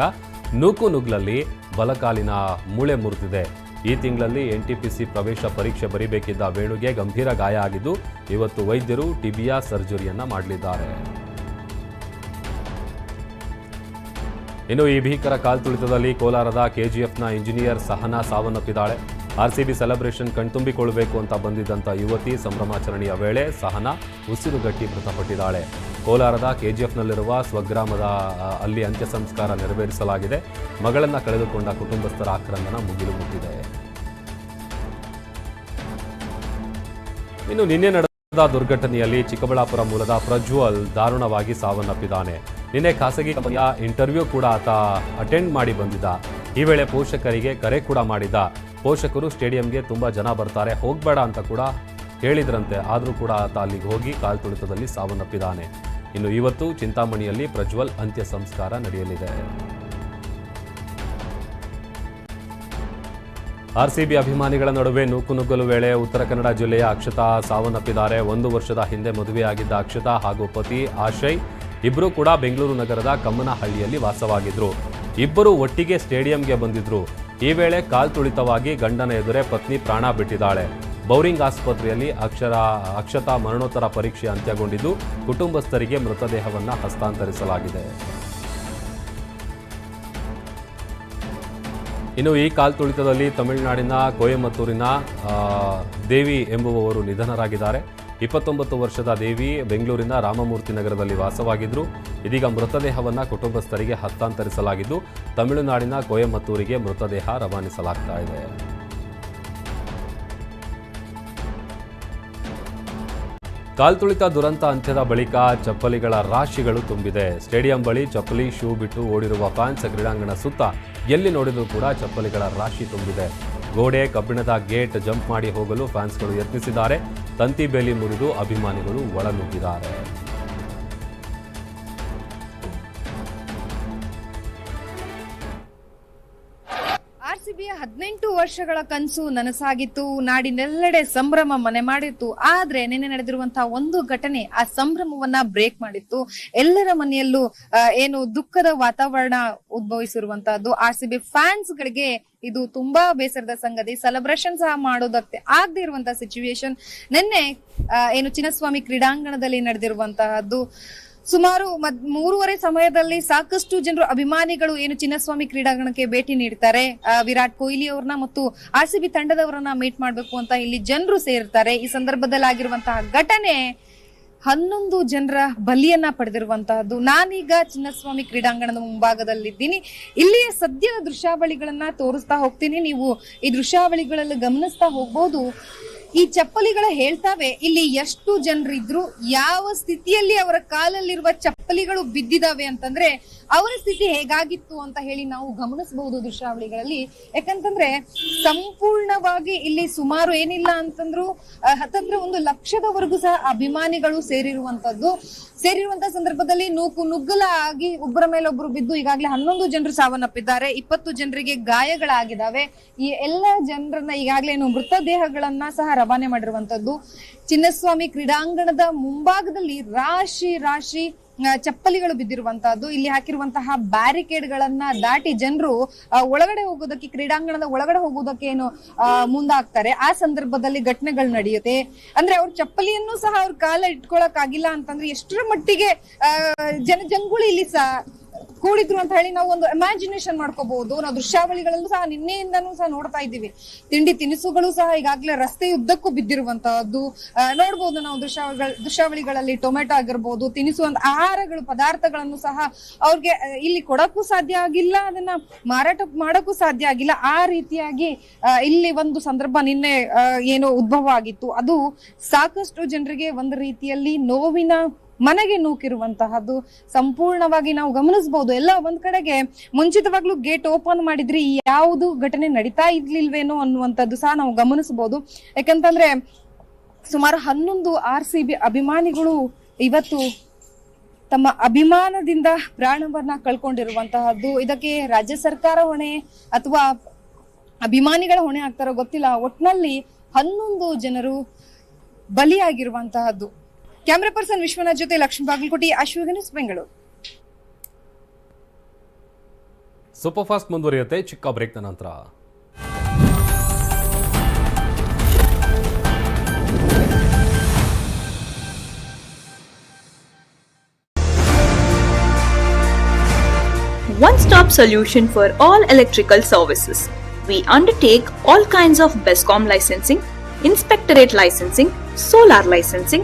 ನೂಕು ನುಗ್ಲಲ್ಲಿ ಬಲಕಾಲಿನ ಮೂಳೆ ಮುರಿದಿದೆ. ಈ ತಿಂಗಳಲ್ಲಿ ಎನ್ಟಿಪಿಸಿ ಪ್ರವೇಶ ಪರೀಕ್ಷೆ ಬರೀಬೇಕಿದ್ದ ವೇಣುಗೆ ಗಂಭೀರ ಗಾಯ ಆಗಿದ್ದು, ಇವತ್ತು ವೈದ್ಯರು ಟಿಬಿಯಾ ಸರ್ಜರಿಯನ್ನ ಮಾಡಲಿದ್ದಾರೆ. ಇನ್ನು ಈ ಭೀಕರ ಕಾಲ್ತುಳಿತದಲ್ಲಿ ಕೋಲಾರದ ಕೆಜಿಎಫ್ನ ಇಂಜಿನಿಯರ್ ಸಹನಾ ಸಾವನ್ನಪ್ಪಿದ್ದಾಳೆ. ಆರ್ಸಿಬಿ ಸೆಲೆಬ್ರೇಷನ್ ಕಣ್ತುಂಬಿಕೊಳ್ಳಬೇಕು ಅಂತ ಬಂದಿದ್ದಂಥ ಯುವತಿ ಸಂಭ್ರಮಾಚರಣೆಯ ವೇಳೆ ಸಹನಾ ಉಸಿರುಗಟ್ಟಿ ಮೃತಪಟ್ಟಿದ್ದಾಳೆ. ಕೋಲಾರದ ಕೆಜಿಎಫ್ನಲ್ಲಿರುವ ಸ್ವಗ್ರಾಮದ ಅಲ್ಲಿ ಅಂತ್ಯ ಸಂಸ್ಕಾರ ನೆರವೇರಿಸಲಾಗಿದೆ. ಮಗಳನ್ನ ಕಳೆದುಕೊಂಡ ಕುಟುಂಬಸ್ಥರ ಆಕ್ರಂದನ ಮುಗಿಲು ಮುಟ್ಟಿದೆ. ಇನ್ನು ನಿನ್ನೆ ನಡೆದ ದುರ್ಘಟನೆಯಲ್ಲಿ ಚಿಕ್ಕಬಳ್ಳಾಪುರ ಮೂಲದ ಪ್ರಜ್ವಲ್ ದಾರುಣವಾಗಿ ಸಾವನ್ನಪ್ಪಿದ್ದಾನೆ. ನಿನ್ನೆ ಖಾಸಗಿ ಕಂಪನಿಯ ಇಂಟರ್ವ್ಯೂ ಕೂಡ ಆತ ಅಟೆಂಡ್ ಮಾಡಿ ಬಂದಿದ್ದ. ಈ ವೇಳೆ ಪೋಷಕರಿಗೆ ಕರೆ ಕೂಡ ಮಾಡಿದ್ದ. ಪೋಷಕರು ಸ್ಟೇಡಿಯಂಗೆ ತುಂಬ ಜನ ಬರ್ತಾರೆ, ಹೋಗಬೇಡ ಅಂತ ಕೂಡ ಹೇಳಿದ್ರಂತೆ. ಆದರೂ ಕೂಡ ಆತ ಅಲ್ಲಿಗೆ ಹೋಗಿ ಕಾಲ್ತುಳಿತದಲ್ಲಿ ಸಾವನ್ನಪ್ಪಿದ್ದಾನೆ. ಇನ್ನು ಇವತ್ತು ಚಿಂತಾಮಣಿಯಲ್ಲಿ ಪ್ರಜ್ವಲ್ ಅಂತ್ಯ ಸಂಸ್ಕಾರ ನಡೆಯಲಿದೆ. ಆರ್ಸಿಬಿ ಅಭಿಮಾನಿಗಳ ನಡುವೆ ನೂಕುನುಗ್ಗಲು ವೇಳೆ ಉತ್ತರ ಕನ್ನಡ ಜಿಲ್ಲೆಯ ಅಕ್ಷತಾ ಸಾವನ್ನಪ್ಪಿದ್ದಾರೆ. ಒಂದು ವರ್ಷದ ಹಿಂದೆ ಮದುವೆಯಾಗಿದ್ದ ಅಕ್ಷತಾ ಹಾಗೂ ಪತಿ ಆಶಯ್ ಇಬ್ಬರು ಕೂಡ ಬೆಂಗಳೂರು ನಗರದ ಕಮ್ಮನಹಳ್ಳಿಯಲ್ಲಿ ವಾಸವಾಗಿದ್ರು. ಇಬ್ಬರು ಒಟ್ಟಿಗೆ ಸ್ಟೇಡಿಯಂಗೆ ಬಂದಿದ್ರು. ಈ ವೇಳೆ ಕಾಲ್ತುಳಿತವಾಗಿ ಗಂಡನ ಎದುರೇ ಪತ್ನಿ ಪ್ರಾಣ ಬಿಟ್ಟಿದ್ದಾಳೆ. ಬೌರಿಂಗ್ ಆಸ್ಪತ್ರೆಯಲ್ಲಿ ಅಕ್ಷರ, ಅಕ್ಷತಾ ಮರಣೋತ್ತರ ಪರೀಕ್ಷೆ ಅಂತ್ಯಗೊಂಡಿದ್ದು ಕುಟುಂಬಸ್ಥರಿಗೆ ಮೃತದೇಹವನ್ನು ಹಸ್ತಾಂತರಿಸಲಾಗಿದೆ. ಇನ್ನು ಈ ಕಾಲ್ತುಳಿತದಲ್ಲಿ ತಮಿಳುನಾಡಿನ, ಕೊಯಮತ್ತೂರಿನ ದೇವಿ ಎಂಬುವವರು ನಿಧನರಾಗಿದ್ದಾರೆ. ಇಪ್ಪತ್ತೊಂಬತ್ತು ವರ್ಷದ ದೇವಿ ಬೆಂಗಳೂರಿನ ರಾಮಮೂರ್ತಿ ನಗರದಲ್ಲಿ ವಾಸವಾಗಿದ್ದರು. ಇದೀಗ ಮೃತದೇಹವನ್ನು ಕುಟುಂಬಸ್ಥರಿಗೆ ಹಸ್ತಾಂತರಿಸಲಾಗಿದ್ದು, ತಮಿಳುನಾಡಿನ ಕೊಯಮತ್ತೂರಿಗೆ ಮೃತದೇಹ ರವಾನಿಸಲಾಗ್ತಾ ಇದೆ. ಕಾಲ್ತುಳಿತ ದುರಂತ ಅಂತ್ಯದ ಬಳಿಕ ಚಪ್ಪಲಿಗಳ ರಾಶಿಗಳು ತುಂಬಿದೆ. ಸ್ಟೇಡಿಯಂ ಬಳಿ ಚಪ್ಪಲಿ, ಶೂ ಬಿಟ್ಟು ಓಡಿರುವ ಫ್ಯಾನ್ಸ್ ಕ್ರೀಡಾಂಗಣ ಸುತ್ತ ಎಲ್ಲಿ ನೋಡಿದರೂ ಕೂಡ ಚಪ್ಪಲಿಗಳ ರಾಶಿ ತುಂಬಿದೆ. ಗೋಡೆ ಕಬ್ಬಿಣದ ಗೇಟ್ ಜಂಪ್ ಮಾಡಿ ಹೋಗಲು ಫ್ಯಾನ್ಸ್ಗಳು ಯತ್ನಿಸಿದ್ದಾರೆ. ತಂತಿ ಬೇಲಿ ಮುರಿದು ಅಭಿಮಾನಿಗಳು ಒಳನುಗ್ಗಿದ್ದಾರೆ. ಆರ್ಸಿಬಿಯ ಹದಿನೆಂಟು ವರ್ಷಗಳ ಕನಸು ನನಸಾಗಿತ್ತು. ನಾಡಿನೆಲ್ಲೆಡೆ ಸಂಭ್ರಮ ಮನೆ ಮಾಡಿತ್ತು. ಆದ್ರೆ ನಿನ್ನೆ ನಡೆದಿರುವಂತಹ ಒಂದು ಘಟನೆ ಆ ಸಂಭ್ರಮವನ್ನ ಬ್ರೇಕ್ ಮಾಡಿತ್ತು. ಎಲ್ಲರ ಮನೆಯಲ್ಲೂ ಏನು ದುಃಖದ ವಾತಾವರಣ ಉದ್ಭವಿಸಿರುವಂತಹದ್ದು. ಆರ್ಸಿಬಿ ಫ್ಯಾನ್ಸ್ ಗಳಿಗೆ ಇದು ತುಂಬಾ ಬೇಸರದ ಸಂಗತಿ. ಸೆಲೆಬ್ರೇಷನ್ ಸಹ ಮಾಡೋದಕ್ಕೆ ಆಗದೆ ಇರುವಂತಹ ಸಿಚುವೇಶನ್ ನಿನ್ನೆ ಏನು ಚಿನ್ನಸ್ವಾಮಿ ಕ್ರೀಡಾಂಗಣದಲ್ಲಿ ನಡೆದಿರುವಂತಹದ್ದು. ಸುಮಾರು ಮೂರುವರೆ ಸಮಯದಲ್ಲಿ ಸಾಕಷ್ಟು ಜನರು ಅಭಿಮಾನಿಗಳು ಏನು ಚಿನ್ನಸ್ವಾಮಿ ಕ್ರೀಡಾಂಗಣಕ್ಕೆ ಭೇಟಿ ನೀಡ್ತಾರೆ. ವಿರಾಟ್ ಕೊಹ್ಲಿ ಅವ್ರನ್ನ ಮತ್ತು ಆರ್ ಸಿ ಬಿ ತಂಡದವರನ್ನ ಮೀಟ್ ಮಾಡಬೇಕು ಅಂತ ಇಲ್ಲಿ ಜನರು ಸೇರ್ತಾರೆ. ಈ ಸಂದರ್ಭದಲ್ಲಿ ಆಗಿರುವಂತಹ ಘಟನೆ ಹನ್ನೊಂದು ಜನರ ಬಲಿಯನ್ನ ಪಡೆದಿರುವಂತಹದ್ದು. ನಾನೀಗ ಚಿನ್ನಸ್ವಾಮಿ ಕ್ರೀಡಾಂಗಣದ ಮುಂಭಾಗದಲ್ಲಿದ್ದೀನಿ. ಇಲ್ಲಿಯ ಸದ್ಯದ ದೃಶ್ಯಾವಳಿಗಳನ್ನ ತೋರಿಸ್ತಾ ಹೋಗ್ತೀನಿ. ನೀವು ಈ ದೃಶ್ಯಾವಳಿಗಳಲ್ಲಿ ಗಮನಿಸ್ತಾ ಹೋಗ್ಬೋದು. ಈ ಚಪ್ಪಲಿಗಳ ಹೇಳ್ತಾವೆ ಇಲ್ಲಿ ಎಷ್ಟು ಜನರಿದ್ರು ಯಾವ ಸ್ಥಿತಿಯಲ್ಲಿ ಅವರ ಕಾಲಲ್ಲಿರುವ ಚಪ್ಪಲಿಗಳು ಬಿದ್ದಿದಾವೆ ಅಂತಂದ್ರೆ ಅವರ ಸ್ಥಿತಿ ಹೇಗಾಗಿತ್ತು ಅಂತ ಹೇಳಿ ನಾವು ಗಮನಿಸಬಹುದು ದೃಶ್ಯಾವಳಿಗಳಲ್ಲಿ. ಯಾಕಂತಂದ್ರೆ ಸಂಪೂರ್ಣವಾಗಿ ಇಲ್ಲಿ ಸುಮಾರು ಏನಿಲ್ಲ ಅಂತಂದ್ರು ಹತ್ತಂದ್ರೆ ಒಂದು ಲಕ್ಷದವರೆಗೂ ಸಹ ಅಭಿಮಾನಿಗಳು ಸೇರಿರುವಂತದ್ದು. ಸೇರಿರುವಂತ ಸಂದರ್ಭದಲ್ಲಿ ನೂಕು ನುಗ್ಗಲ ಆಗಿ ಒಬ್ಬರ ಮೇಲೆ ಒಬ್ರು ಬಿದ್ದು ಈಗಾಗಲೇ ಹನ್ನೊಂದು ಜನರು ಸಾವನ್ನಪ್ಪಿದ್ದಾರೆ, ಇಪ್ಪತ್ತು ಜನರಿಗೆ ಗಾಯಗಳಾಗಿದ್ದಾವೆ. ಈ ಎಲ್ಲ ಜನರನ್ನ ಈಗಾಗಲೇ ಮೃತದೇಹಗಳನ್ನ ಸಹ ರವಾನೆ ಮಾಡಿರುವಂತದ್ದು. ಚಿನ್ನಸ್ವಾಮಿ ಕ್ರೀಡಾಂಗಣದ ಮುಂಭಾಗದಲ್ಲಿ ರಾಶಿ ರಾಶಿ ಚಪ್ಪಲಿಗಳು ಬಿದ್ದಿರುವಂತಹದ್ದು. ಇಲ್ಲಿ ಹಾಕಿರುವಂತಹ ಬ್ಯಾರಿಕೇಡ್ ಗಳನ್ನ ದಾಟಿ ಜನರು ಒಳಗಡೆ ಹೋಗೋದಕ್ಕೆ, ಕ್ರೀಡಾಂಗಣದ ಒಳಗಡೆ ಹೋಗೋದಕ್ಕೆ ಏನು ಮುಂದಾಗ್ತಾರೆ. ಆ ಸಂದರ್ಭದಲ್ಲಿ ಘಟನೆಗಳು ನಡೆಯುತ್ತೆ. ಅಂದ್ರೆ ಅವ್ರ ಚಪ್ಪಲಿಯನ್ನು ಸಹ ಅವ್ರ ಕಾಲ ಇಟ್ಕೊಳಕ್ ಆಗಿಲ್ಲ ಅಂತಂದ್ರೆ ಎಷ್ಟರ ಮಟ್ಟಿಗೆ ಜನಜಂಗುಳಿ ಇಲ್ಲಿ ಸಹ ಕೂಡಿದ್ರು ಅಂತ ಹೇಳಿ ನಾವು ಒಂದು ಇಮ್ಯಾಜಿನೇಷನ್ ಮಾಡ್ಕೋಬಹುದು. ನಾವು ದೃಶ್ಯಾವಳಿಗಳಲ್ಲೂ ಸಹ ನಿನ್ನೆಯಿಂದನೂ ಸಹ ನೋಡ್ತಾ ಇದ್ದೀವಿ. ತಿಂಡಿ ತಿನಿಸುಗಳು ಸಹ ಈಗಾಗಲೇ ರಸ್ತೆಯುದ್ದಕ್ಕೂ ಬಿದ್ದಿರುವಂತಹದ್ದು. ನೋಡ್ಬೋದು ನಾವು ದೃಶ್ಯಾವಳಿಗಳ, ದೃಶ್ಯಾವಳಿಗಳಲ್ಲಿ ಟೊಮೆಟೊ ಆಗಿರ್ಬೋದು ತಿನಿಸುವಂತ ಆಹಾರಗಳು, ಪದಾರ್ಥಗಳನ್ನು ಸಹ ಅವ್ರಿಗೆ ಇಲ್ಲಿ ಕೊಡಕ್ಕೂ ಸಾಧ್ಯ ಆಗಿಲ್ಲ, ಅದನ್ನ ಮಾರಾಟ ಮಾಡಕ್ಕೂ ಸಾಧ್ಯ ಆಗಿಲ್ಲ. ಆ ರೀತಿಯಾಗಿ ಇಲ್ಲಿ ಒಂದು ಸಂದರ್ಭ ನಿನ್ನೆ ಏನು ಉದ್ಭವ ಆಗಿತ್ತು. ಅದು ಸಾಕಷ್ಟು ಜನರಿಗೆ ಒಂದು ರೀತಿಯಲ್ಲಿ ನೋವಿನ ಮನೆಗೆ ನೂಕಿರುವಂತಹದ್ದು ಸಂಪೂರ್ಣವಾಗಿ ನಾವು ಗಮನಿಸಬಹುದು ಎಲ್ಲ ಒಂದ್ ಕಡೆಗೆ ಮುಂಚಿತವಾಗ್ಲೂ ಗೇಟ್ ಓಪನ್ ಮಾಡಿದ್ರಿ ಯಾವುದು ಘಟನೆ ನಡೀತಾ ಇರ್ಲಿಲ್ವೇನೋ ಅನ್ನುವಂಥದ್ದು ಸಹ ನಾವು ಗಮನಿಸಬಹುದು ಯಾಕಂತಂದ್ರೆ ಸುಮಾರು ಹನ್ನೊಂದು ಆರ್ ಸಿ ಬಿ ಅಭಿಮಾನಿಗಳು ಇವತ್ತು ತಮ್ಮ ಅಭಿಮಾನದಿಂದ ಪ್ರಾಣವನ್ನ ಕಳ್ಕೊಂಡಿರುವಂತಹದ್ದು. ಇದಕ್ಕೆ ರಾಜ್ಯ ಸರ್ಕಾರ ಹೊಣೆ ಅಥವಾ ಅಭಿಮಾನಿಗಳ ಹೊಣೆ ಆಗ್ತಾರೋ ಗೊತ್ತಿಲ್ಲ. ಒಟ್ನಲ್ಲಿ ಹನ್ನೊಂದು ಜನರು ಬಲಿಯಾಗಿರುವಂತಹದ್ದು. ಕ್ಯಾಮ್ರಾ ಪರ್ಸನ್ ವಿಶ್ವನಾಥ್ ಜೊತೆ Lakshmi Bagalkot ಅಶ್ವಗ news Bengaluru super fast ಮುಂದುವರಿಯುತ್ತೆ ಚಿಕ್ಕ ಬ್ರೇಕ್ನ ನಂತರ one stop solution for all electrical services. We undertake all kinds of BESCOM licensing, inspectorate licensing, solar licensing,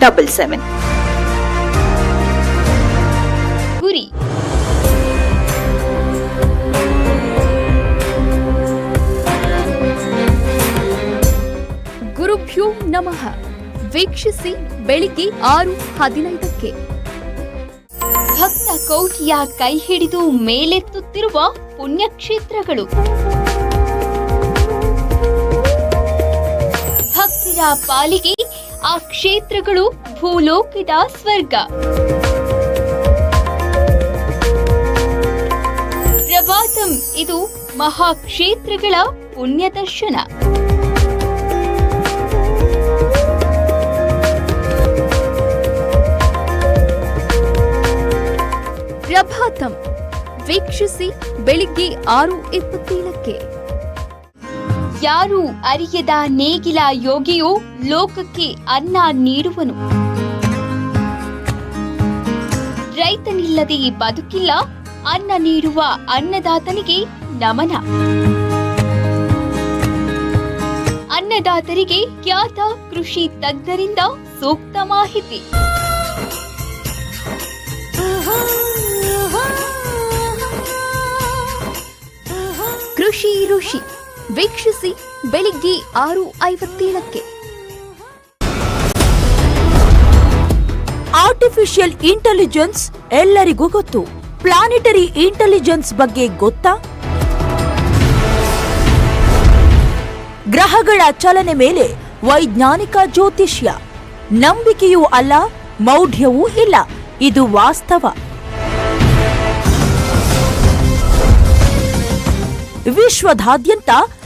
2277. ಗುರಿ. ಗುರುಭ್ಯೋ ನಮಃ. ವೀಕ್ಷಿಸಿ ಬೆಳಿಗ್ಗೆ ಆರು ಹದಿನೈದಕ್ಕೆ. ಭಕ್ತ ಕೌಟಿಯ ಕೈ ಹಿಡಿದು ಮೇಲೆತ್ತುತ್ತಿರುವ ಪುಣ್ಯಕ್ಷೇತ್ರಗಳು. ಭಕ್ತರ ಪಾಲಿಗೆ ಆ ಕ್ಷೇತ್ರಗಳು ಭೂಲೋಕದ ಸ್ವರ್ಗ. ಪ್ರಭಾತಂ ಇದು ಮಹಾಕ್ಷೇತ್ರಗಳ ಪುಣ್ಯದರ್ಶನ. ಪ್ರಭಾತಂ ವೀಕ್ಷಿಸಿ ಬೆಳಿಗ್ಗೆ ಆರು ಇಪ್ಪತ್ತೇಳಕ್ಕೆ ಯಾರು ಅರಿಯದ ನೇಗಿಲ ಯೋಗಿಯು ಲೋಕಕ್ಕೆ ಅನ್ನ ನೀಡುವನು. ರೈತನಿಲ್ಲದೆ ಬದುಕಿಲ್ಲ, ಅನ್ನ ನೀಡುವ ಅನ್ನದಾತನಿಗೆ ನಮನ. ಅನ್ನದಾತರಿಗೆ ಖ್ಯಾತ ಕೃಷಿ ತಜ್ಞರಿಂದ ಸೂಕ್ತ ಮಾಹಿತಿ. ಕೃಷಿ ಋಷಿ. ವೀಕ್ಷಿಸಿ ಬೆಳಿಗ್ಗೆ ಆರು ಐವತ್ತೇಳಕ್ಕೆ. ಆರ್ಟಿಫಿಷಿಯಲ್ ಇಂಟೆಲಿಜೆನ್ಸ್ ಎಲ್ಲರಿಗೂ ಗೊತ್ತು. ಪ್ಲಾನೆಟರಿ ಇಂಟೆಲಿಜೆನ್ಸ್ ಬಗ್ಗೆ ಗೊತ್ತಾ? ಗ್ರಹಗಳ ಚಲನೆ ಮೇಲೆ ವೈಜ್ಞಾನಿಕ ಜ್ಯೋತಿಷ್ಯ. ನಂಬಿಕೆಯೂ ಅಲ್ಲ, ಮೌಢ್ಯವೂ ಇಲ್ಲ. ಇದು ವಾಸ್ತವ. ವಿಶ್ವದಾದ್ಯಂತ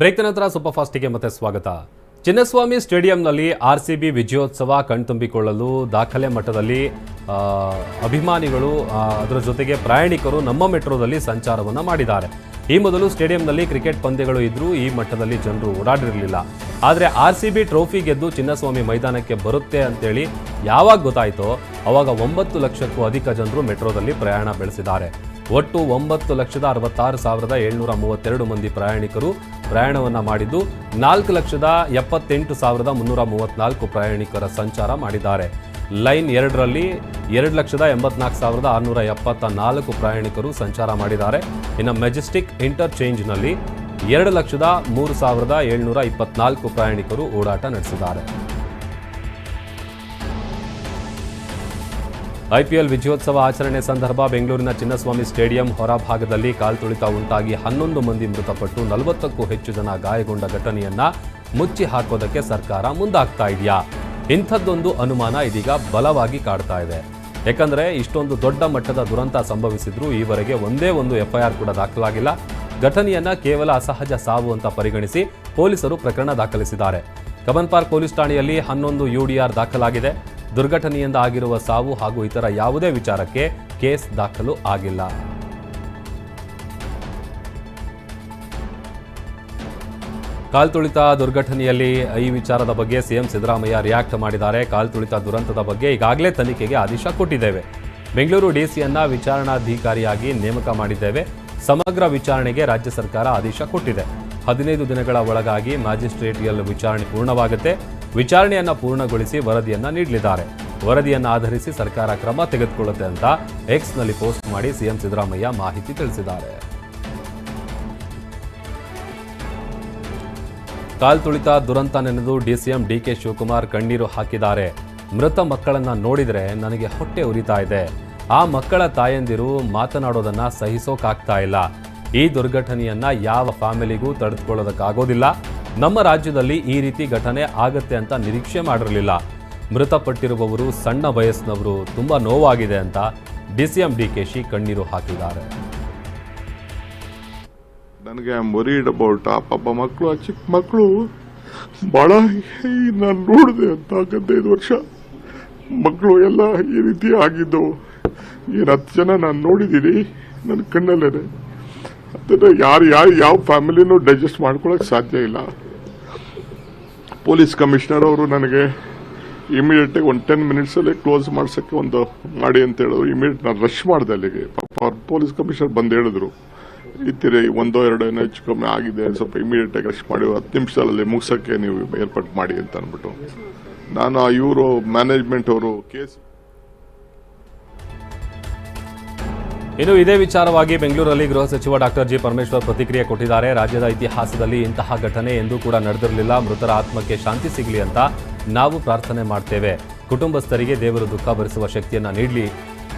ಬ್ರೇಕ್ ನಂತರ ಸೂಪರ್ ಫಾಸ್ಟಿಗೆ ಮತ್ತೆ ಸ್ವಾಗತ. ಚಿನ್ನಸ್ವಾಮಿ ಸ್ಟೇಡಿಯಂನಲ್ಲಿ ಆರ್ ಸಿ ಬಿ ವಿಜಯೋತ್ಸವ ಕಣ್ತುಂಬಿಕೊಳ್ಳಲು ದಾಖಲೆ ಮಟ್ಟದಲ್ಲಿ ಅಭಿಮಾನಿಗಳು ಅದರ ಜೊತೆಗೆ ಪ್ರಯಾಣಿಕರು ನಮ್ಮ ಮೆಟ್ರೋದಲ್ಲಿ ಸಂಚಾರವನ್ನು ಮಾಡಿದ್ದಾರೆ. ಈ ಮೊದಲು ಸ್ಟೇಡಿಯಂನಲ್ಲಿ ಕ್ರಿಕೆಟ್ ಪಂದ್ಯಗಳು ಇದ್ರೂ ಈ ಮಟ್ಟದಲ್ಲಿ ಜನರು ಓಡಾಡಿರಲಿಲ್ಲ. ಆದರೆ ಆರ್ ಸಿ ಬಿ ಟ್ರೋಫಿ ಗೆದ್ದು ಚಿನ್ನಸ್ವಾಮಿ ಮೈದಾನಕ್ಕೆ ಬರುತ್ತೆ ಅಂತೇಳಿ ಯಾವಾಗ ಗೊತ್ತಾಯಿತೋ ಅವಾಗ ಒಂಬತ್ತು ಲಕ್ಷಕ್ಕೂ ಅಧಿಕ ಜನರು ಮೆಟ್ರೋದಲ್ಲಿ ಪ್ರಯಾಣ ಬೆಳೆಸಿದ್ದಾರೆ. ಒಟ್ಟು ಒಂಬತ್ತು ಲಕ್ಷದ ಅರವತ್ತಾರು ಸಾವಿರದ ಏಳ್ನೂರ ಮೂವತ್ತೆರಡು ಮಂದಿ ಪ್ರಯಾಣಿಕರು ಪ್ರಯಾಣವನ್ನು ಮಾಡಿದ್ದು ನಾಲ್ಕು ಲಕ್ಷದ ಎಪ್ಪತ್ತೆಂಟು ಸಾವಿರದ ಮುನ್ನೂರ ಮೂವತ್ತ್ನಾಲ್ಕು ಪ್ರಯಾಣಿಕರ ಸಂಚಾರ ಮಾಡಿದ್ದಾರೆ. ಲೈನ್ ಎರಡರಲ್ಲಿ ಎರಡು ಲಕ್ಷದ ಎಂಬತ್ನಾಲ್ಕು ಸಾವಿರದ ಆರುನೂರ ಎಪ್ಪತ್ತ ನಾಲ್ಕು ಪ್ರಯಾಣಿಕರು ಸಂಚಾರ ಮಾಡಿದ್ದಾರೆ. ಇನ್ನು ಮೆಜೆಸ್ಟಿಕ್ ಇಂಟರ್ಚೇಂಜ್ನಲ್ಲಿ ಎರಡು ಲಕ್ಷದ ಮೂರು ಸಾವಿರದ ಏಳ್ನೂರ ಇಪ್ಪತ್ನಾಲ್ಕು ಪ್ರಯಾಣಿಕರು ಓಡಾಟ ನಡೆಸಿದ್ದಾರೆ. ಐಪಿಎಲ್ ವಿಜಯೋತ್ಸವ ಆಚರಣೆ ಸಂದರ್ಭ ಬೆಂಗಳೂರಿನ ಚಿನ್ನಸ್ವಾಮಿ ಸ್ಟೇಡಿಯಂ ಹೊರಭಾಗದಲ್ಲಿ ಕಾಲ್ತುಳಿತ ಉಂಟಾಗಿ ಹನ್ನೊಂದು ಮಂದಿ ಮೃತಪಟ್ಟು ನಲವತ್ತಕ್ಕೂ ಹೆಚ್ಚು ಜನ ಗಾಯಗೊಂಡ ಘಟನೆಯನ್ನ ಮುಚ್ಚಿ ಹಾಕೋದಕ್ಕೆ ಸರ್ಕಾರ ಮುಂದಾಗ್ತಾ ಇದೆಯಾ? ಇಂಥದ್ದೊಂದು ಅನುಮಾನ ಇದೀಗ ಬಲವಾಗಿ ಕಾಡ್ತಾ ಇದೆ. ಯಾಕಂದ್ರೆ ಇಷ್ಟೊಂದು ದೊಡ್ಡ ಮಟ್ಟದ ದುರಂತ ಸಂಭವಿಸಿದ್ರೂ ಈವರೆಗೆ ಒಂದೇ ಒಂದು ಎಫ್ಐಆರ್ ಕೂಡ ದಾಖಲಾಗಿಲ್ಲ. ಘಟನೆಯನ್ನ ಕೇವಲ ಅಸಹಜ ಸಾವು ಅಂತ ಪರಿಗಣಿಸಿ ಪೊಲೀಸರು ಪ್ರಕರಣ ದಾಖಲಿಸಿದ್ದಾರೆ. ಕಬನ್ ಪೊಲೀಸ್ ಠಾಣೆಯಲ್ಲಿ ಹನ್ನೊಂದು ಯುಡಿಆರ್ ದಾಖಲಾಗಿದೆ. ದುರ್ಘಟನೆಯಿಂದ ಆಗಿರುವ ಸಾವು ಹಾಗೂ ಇತರ ಯಾವುದೇ ವಿಚಾರಕ್ಕೆ ಕೇಸ್ ದಾಖಲು ಆಗಿಲ್ಲ. ಕಾಲ್ತುಳಿತ ದುರ್ಘಟನೆಯಲ್ಲಿ ಈ ವಿಚಾರದ ಬಗ್ಗೆ ಸಿಎಂ ಸಿದ್ದರಾಮಯ್ಯ ರಿಯಾಕ್ಟ್ ಮಾಡಿದ್ದಾರೆ. ಕಾಲ್ತುಳಿತ ದುರಂತದ ಬಗ್ಗೆ ಈಗಾಗಲೇ ತನಿಖೆಗೆ ಆದೇಶ ಕೊಟ್ಟಿದ್ದೇವೆ. ಬೆಂಗಳೂರು ಡಿಸಿಯನ್ನ ವಿಚಾರಣಾಧಿಕಾರಿಯಾಗಿ ನೇಮಕ ಮಾಡಿದ್ದೇವೆ. ಸಮಗ್ರ ವಿಚಾರಣೆಗೆ ರಾಜ್ಯ ಸರ್ಕಾರ ಆದೇಶ ಕೊಟ್ಟಿದೆ. ಹದಿನೈದು ದಿನಗಳ ಒಳಗಾಗಿ ಮ್ಯಾಜಿಸ್ಟ್ರೇಟಿಯಲ್ ವಿಚಾರಣೆ ಪೂರ್ಣವಾಗುತ್ತೆ. ವಿಚಾರಣೆಯನ್ನು ಪೂರ್ಣಗೊಳಿಸಿ ವರದಿಯನ್ನು ನೀಡಲಿದ್ದಾರೆ. ವರದಿಯನ್ನು ಆಧರಿಸಿ ಸರ್ಕಾರ ಕ್ರಮ ತೆಗೆದುಕೊಳ್ಳುತ್ತೆ ಅಂತ ಎಕ್ಸ್ನಲ್ಲಿ ಪೋಸ್ಟ್ ಮಾಡಿ ಸಿಎಂ ಸಿದ್ದರಾಮಯ್ಯ ಮಾಹಿತಿ ತಿಳಿಸಿದ್ದಾರೆ. ಕಾಲ್ತುಳಿತ ದುರಂತ ನೆನೆದು ಡಿಸಿಎಂ ಡಿಕೆ ಶಿವಕುಮಾರ್ ಕಣ್ಣೀರು ಹಾಕಿದ್ದಾರೆ. ಮೃತ ಮಕ್ಕಳನ್ನ ನೋಡಿದರೆ ನನಗೆ ಹೊಟ್ಟೆ ಉರಿತಾ ಇದೆ. ಆ ಮಕ್ಕಳ ತಾಯಂದಿರು ಮಾತನಾಡೋದನ್ನು ಸಹಿಸೋಕಾಗ್ತಾ ಇಲ್ಲ. ಈ ದುರ್ಘಟನೆಯನ್ನು ಯಾವ ಫ್ಯಾಮಿಲಿಗೂ ತಡೆದುಕೊಳ್ಳೋದಕ್ಕಾಗೋದಿಲ್ಲ. ನಮ್ಮ ರಾಜ್ಯದಲ್ಲಿ ಈ ರೀತಿ ಘಟನೆ ಆಗತ್ತೆ ಅಂತ ನಿರೀಕ್ಷೆ ಮಾಡಿರಲಿಲ್ಲ. ಮೃತಪಟ್ಟಿರುವವರು ಸಣ್ಣ ವಯಸ್ಸಿನವರು, ತುಂಬ ನೋವಾಗಿದೆ ಅಂತ ಡಿಸಿಎಂ ಡಿಕೆಶಿ ಕಣ್ಣೀರು ಹಾಕಿದ್ದಾರೆ. ನನಗೆ ಐ ಆಮ್ ವರಿಡ್ ಅಬೌಟ್ ಆ ಪಾಪ ಮಕ್ಕಳು, ಆ ಚಿಕ್ಕ ಮಕ್ಕಳು ಭಾಳ ನಾನು ನೋಡಿದೆ ಅಂತ ಹದಿನೈದು ವರ್ಷ. ಮಕ್ಕಳು ಎಲ್ಲ ಈ ರೀತಿ ಆಗಿದ್ದು. ಏನು ಹತ್ತು ಜನ ನಾನು ನೋಡಿದ್ದೀನಿ ನನ್ನ ಕಣ್ಣಲ್ಲೇ ಅದನ್ನು ಯಾರು ಯಾರು, ಯಾವ ಫ್ಯಾಮಿಲಿನೂ ಡೈಜೆಸ್ಟ್ ಮಾಡ್ಕೊಳಕ್ಕೆ ಸಾಧ್ಯ ಇಲ್ಲ. ಪೊಲೀಸ್ ಕಮಿಷನರ್ ಅವರು ನನಗೆ ಇಮಿಡಿಯೇಟಾಗಿ ಒಂದು ಟೆನ್ ಮಿನಿಟ್ಸಲ್ಲಿ ಕ್ಲೋಸ್ ಮಾಡ್ಸೋಕ್ಕೆ ಒಂದು ಮಾಡಿ ಅಂತ ಹೇಳಿದ್ರು. ಇಮಿಡಿಯೇಟ್ ನಾನು ರಶ್ ಮಾಡಿದೆ ಅಲ್ಲಿಗೆ. ಪಾಪ ಅವ್ರು ಪೊಲೀಸ್ ಕಮಿಷನರ್ ಬಂದು ಹೇಳಿದ್ರು. ಇತ್ತಿರಿ ಒಂದೋ ಎರಡೋ ಏನೋ ಹೆಚ್ಚು ಕಮ್ಮಿ ಆಗಿದೆ, ಸ್ವಲ್ಪ ಇಮಿಡಿಯೇಟಾಗಿ ರಶ್ ಮಾಡಿ, ಹತ್ತು ನಿಮಿಷದಲ್ಲಿ ಮುಗಿಸೋಕ್ಕೆ ನೀವು ಏರ್ಪಾಟ್ ಮಾಡಿ ಅಂತ ಅಂದ್ಬಿಟ್ಟು. ನಾನು ಇವರು ಮ್ಯಾನೇಜ್ಮೆಂಟ್ ಅವರು ಕೇಸ್ ಇನ್ನು ಇದೇ ವಿಚಾರವಾಗಿ ಬೆಂಗಳೂರಲ್ಲಿ ಗೃಹ ಸಚಿವ ಡಾಕ್ಟರ್ ಜಿ ಪರಮೇಶ್ವರ್ ಪ್ರತಿಕ್ರಿಯೆ ಕೊಟ್ಟಿದ್ದಾರೆ. ರಾಜ್ಯದ ಇತಿಹಾಸದಲ್ಲಿ ಇಂತಹ ಘಟನೆ ಎಂದೂ ಕೂಡ ನಡೆದಿರಲಿಲ್ಲ. ಮೃತರ ಆತ್ಮಕ್ಕೆ ಶಾಂತಿ ಸಿಗಲಿ ಅಂತ ನಾವು ಪ್ರಾರ್ಥನೆ ಮಾಡ್ತೇವೆ. ಕುಟುಂಬಸ್ಥರಿಗೆ ದೇವರು ದುಃಖ ಭರಿಸುವ ಶಕ್ತಿಯನ್ನು ನೀಡಲಿ.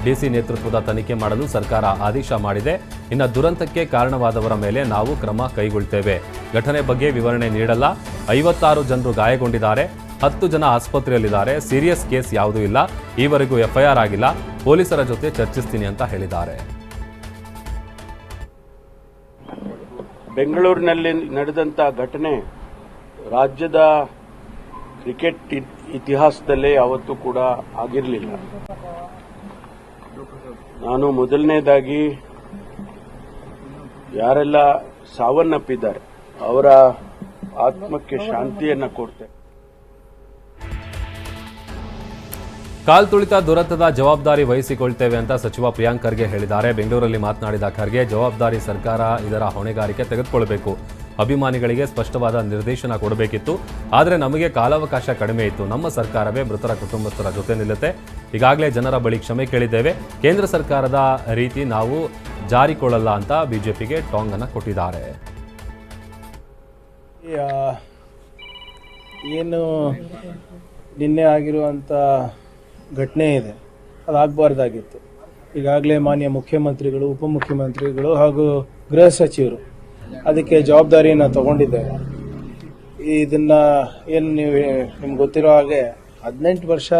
ಡಿಸಿ ನೇತೃತ್ವದ ತನಿಖೆ ಮಾಡಲು ಸರ್ಕಾರ ಆದೇಶ ಮಾಡಿದೆ. ಇನ್ನು ದುರಂತಕ್ಕೆ ಕಾರಣವಾದವರ ಮೇಲೆ ನಾವು ಕ್ರಮ ಕೈಗೊಳ್ತೇವೆ. ಘಟನೆ ಬಗ್ಗೆ ವಿವರಣೆ ನೀಡಲ್ಲ. ಐವತ್ತಾರು ಜನರು ಗಾಯಗೊಂಡಿದ್ದಾರೆ. ಹತ್ತು ಜನ ಆಸ್ಪತ್ರೆಯಲ್ಲಿದ್ದಾರೆ. ಸೀರಿಯಸ್ ಕೇಸ್ ಯಾವುದೂ ಇಲ್ಲ. ಈವರೆಗೂ ಎಫ್ಐಆರ್ ಆಗಿಲ್ಲ. ಪೊಲೀಸರ ಜೊತೆ ಚರ್ಚಿಸ್ತೀನಿ ಅಂತ ಹೇಳಿದ್ದಾರೆ. ಬೆಂಗಳೂರಿನಲ್ಲಿ ನಡೆದಂಥ ಘಟನೆ ರಾಜ್ಯದ ಕ್ರಿಕೆಟ್ ಇತಿಹಾಸದಲ್ಲೇ ಯಾವತ್ತೂ ಕೂಡ ಆಗಿರಲಿಲ್ಲ. ನಾನು ಮೊದಲನೇದಾಗಿ ಯಾರೆಲ್ಲ ಸಾವನ್ನಪ್ಪಿದ್ದಾರೆ, ಅವರ ಆತ್ಮಕ್ಕೆ ಶಾಂತಿಯನ್ನ ಕೊಡ್ತೇನೆ ಕಾಲ್ತುಳಿತ ದುರಂತದ ಜವಾಬ್ದಾರಿ ವಹಿಸಿಕೊಳ್ತೇವೆ ಅಂತ ಸಚಿವ ಪ್ರಿಯಾಂಕ್ ಖರ್ಗೆ ಹೇಳಿದ್ದಾರೆ. ಬೆಂಗಳೂರಲ್ಲಿ ಮಾತನಾಡಿದ ಖರ್ಗೆ, ಜವಾಬ್ದಾರಿ ಸರ್ಕಾರ ಇದರ ಹೊಣೆಗಾರಿಕೆ ತೆಗೆದುಕೊಳ್ಬೇಕು. ಅಭಿಮಾನಿಗಳಿಗೆ ಸ್ಪಷ್ಟವಾದ ನಿರ್ದೇಶನ ಕೊಡಬೇಕಿತ್ತು. ಆದರೆ ನಮಗೆ ಕಾಲಾವಕಾಶ ಕಡಿಮೆ ಇತ್ತು. ನಮ್ಮ ಸರ್ಕಾರವೇ ಮೃತರ ಕುಟುಂಬಸ್ಥರ ಜೊತೆ ನಿಲ್ಲುತ್ತೆ. ಈಗಾಗಲೇ ಜನರ ಬಳಿ ಕ್ಷಮೆ ಕೇಳಿದ್ದೇವೆ. ಕೇಂದ್ರ ಸರ್ಕಾರದ ರೀತಿ ನಾವು ಜಾರಿಕೊಳ್ಳಲ್ಲ ಅಂತ ಬಿಜೆಪಿಗೆ ಟಾಂಗ್ ಅನ್ನು ಕೊಟ್ಟಿದ್ದಾರೆ. ಏನು ನಿನ್ನೆ ಆಗಿರುವಂಥ ಘಟನೆ ಇದೆ. ಅದಾಗಬಾರ್ದಾಗಿತ್ತು ಈಗಾಗಲೇ ಮಾನ್ಯ ಮುಖ್ಯಮಂತ್ರಿಗಳು, ಉಪಮುಖ್ಯಮಂತ್ರಿಗಳು ಹಾಗೂ ಗೃಹ ಸಚಿವರು ಅದಕ್ಕೆ ಜವಾಬ್ದಾರಿಯನ್ನು ತಗೊಂಡಿದ್ದೇವೆ ಇದನ್ನ ಏನು ನೀವು, ನಿಮ್ಗೆ ಗೊತ್ತಿರೋ ಹಾಗೆ ಹದಿನೆಂಟು ವರ್ಷ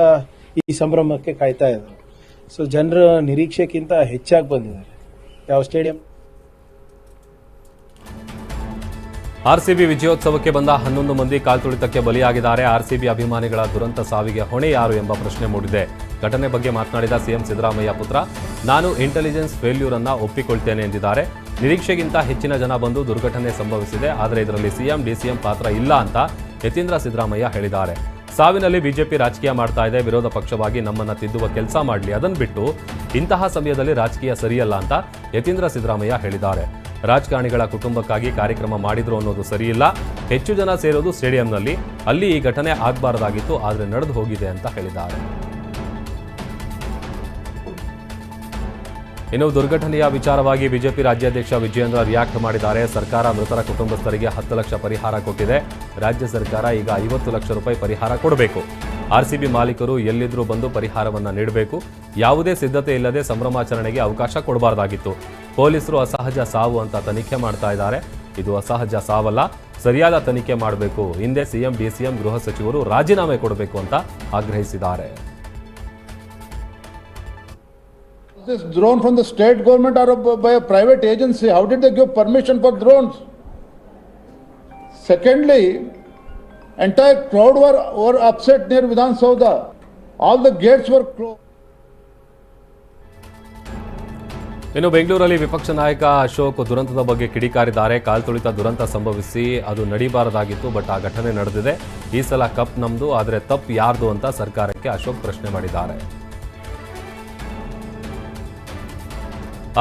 ಈ ಸಂಭ್ರಮಕ್ಕೆ ಕಾಯ್ತಾ ಇದ್ದಾರೆ ಸೊ ಜನರ ನಿರೀಕ್ಷೆಗಿಂತ ಹೆಚ್ಚಾಗಿ ಬಂದಿದ್ದಾರೆ. ಯಾವ ಸ್ಟೇಡಿಯಂ ಆರ್ಸಿಬಿ ವಿಜಯೋತ್ಸವಕ್ಕೆ ಬಂದ ಹನ್ನೊಂದು ಮಂದಿ ಕಾಲ್ತುಳಿತಕ್ಕೆ ಬಲಿಯಾಗಿದ್ದಾರೆ. ಆರ್ಸಿಬಿ ಅಭಿಮಾನಿಗಳ ದುರಂತ ಸಾವಿಗೆ ಹೊಣೆ ಯಾರು ಎಂಬ ಪ್ರಶ್ನೆ ಮೂಡಿದೆ. ಘಟನೆ ಬಗ್ಗೆ ಮಾತನಾಡಿದ ಸಿಎಂ ಸಿದ್ದರಾಮಯ್ಯ ಪುತ್ರ, ನಾನು ಇಂಟೆಲಿಜೆನ್ಸ್ ಫೇಲ್ಯೂರ್ ಅನ್ನ ಒಪ್ಪಿಕೊಳ್ತೇನೆ ಎಂದಿದ್ದಾರೆ. ನಿರೀಕ್ಷೆಗಿಂತ ಹೆಚ್ಚಿನ ಜನ ಬಂದು ದುರ್ಘಟನೆ ಸಂಭವಿಸಿದೆ. ಆದರೆ ಇದರಲ್ಲಿ ಸಿಎಂ, ಡಿಸಿಎಂ ಪಾತ್ರ ಇಲ್ಲ ಅಂತ ಯತೀಂದ್ರ ಸಿದ್ದರಾಮಯ್ಯ ಹೇಳಿದ್ದಾರೆ. ಸಾವಿನಲ್ಲಿ ಬಿಜೆಪಿ ರಾಜಕೀಯ ಮಾಡ್ತಾ ಇದೆ, ವಿರೋಧ ಪಕ್ಷವಾಗಿ ನಮ್ಮನ್ನ ತಿದ್ದುವ ಕೆಲಸ ಮಾಡಲಿ ಅದನ್ನು ಬಿಟ್ಟು ಇಂತಹ ಸಮಯದಲ್ಲಿ ರಾಜಕೀಯ ಸರಿಯಲ್ಲ ಅಂತ ಯತೀಂದ್ರ ಸಿದ್ದರಾಮಯ್ಯ ಹೇಳಿದ್ದಾರೆ. ರಾಜಕಾರಣಿಗಳ ಕುಟುಂಬಕ್ಕಾಗಿ ಕಾರ್ಯಕ್ರಮ ಮಾಡಿದ್ರು ಅನ್ನೋದು ಸರಿಯಿಲ್ಲ. ಹೆಚ್ಚು ಜನ ಸೇರೋದು ಸ್ಟೇಡಿಯಂನಲ್ಲಿ ಅಲ್ಲಿ ಈ ಘಟನೆ ಆಗಬಾರದಾಗಿತ್ತು, ಆದರೆ ನಡೆದು ಹೋಗಿದೆ ಅಂತ ಹೇಳಿದ್ದಾರೆ. ಇನ್ನು ದುರ್ಘಟನೆಯ ವಿಚಾರವಾಗಿ ಬಿಜೆಪಿ ರಾಜ್ಯಾಧ್ಯಕ್ಷ ವಿಜಯೇಂದ್ರ ರಿಯಾಕ್ಟ್ ಮಾಡಿದ್ದಾರೆ. ಸರ್ಕಾರ ಮೃತರ ಕುಟುಂಬಸ್ಥರಿಗೆ ಹತ್ತು ಲಕ್ಷ ಪರಿಹಾರ ಕೊಟ್ಟಿದೆ. ರಾಜ್ಯ ಸರ್ಕಾರ ಈಗ ಐವತ್ತು ಲಕ್ಷ ರೂಪಾಯಿ ಪರಿಹಾರ ಕೊಡಬೇಕು. ಆರ್ಸಿಬಿ ಮಾಲೀಕರು ಎಲ್ಲಿದ್ರೂ ಬಂದು ಪರಿಹಾರವನ್ನು ನೀಡಬೇಕು. ಯಾವುದೇ ಸಿದ್ಧತೆ ಇಲ್ಲದೆ ಸಂಭ್ರಮಾಚರಣೆಗೆ ಅವಕಾಶ ಕೊಡಬಾರ್ದಾಗಿತ್ತು. ಪೊಲೀಸರು ಅಸಹಜ ಸಾವು ಅಂತ ತನಿಖೆ ಮಾಡ್ತಾ ಇದ್ದಾರೆ. ಇದು ಅಸಹಜ ಸಾವಲ್ಲ. ಸರಿಯಾದ ತನಿಖೆ ಮಾಡಬೇಕು. ಹಿಂದೆ ಸಿಎಂ ಡಿಸಿಎಂ ಗೃಹ ಸಚಿವರು ರಾಜೀನಾಮೆ ಕೊಡಬೇಕು ಅಂತ ಆಗ್ರಹಿಸಿದ್ದಾರೆ. This drone from the state government or by a private agency, how did they give permission for drones? Secondly, entire crowd were, were upset near Vidhan Sauda. All the gates were closed. ಇನ್ನು ಬೆಂಗಳೂರಲ್ಲಿ ವಿಪಕ್ಷ ನಾಯಕ ಅಶೋಕ್ ದುರಂತದ ಬಗ್ಗೆ ಕಿಡಿಕಾರಿದ್ದಾರೆ ಕಾಲ್ತುಳಿತ ದುರಂತ ಸಂಭವಿಸಿ ಅದು ನಡೀಬಾರದಾಗಿತ್ತು ಬಟ್ ಆ ಘಟನೆ ನಡೆದಿದೆ ಈ ಸಲ ಕಪ್ ನಮ್ದು ಆದರೆ ತಪ್ಪು ಯಾರ್ದು ಅಂತ ಸರ್ಕಾರಕ್ಕೆ ಅಶೋಕ್ ಪ್ರಶ್ನೆ ಮಾಡಿದ್ದಾರೆ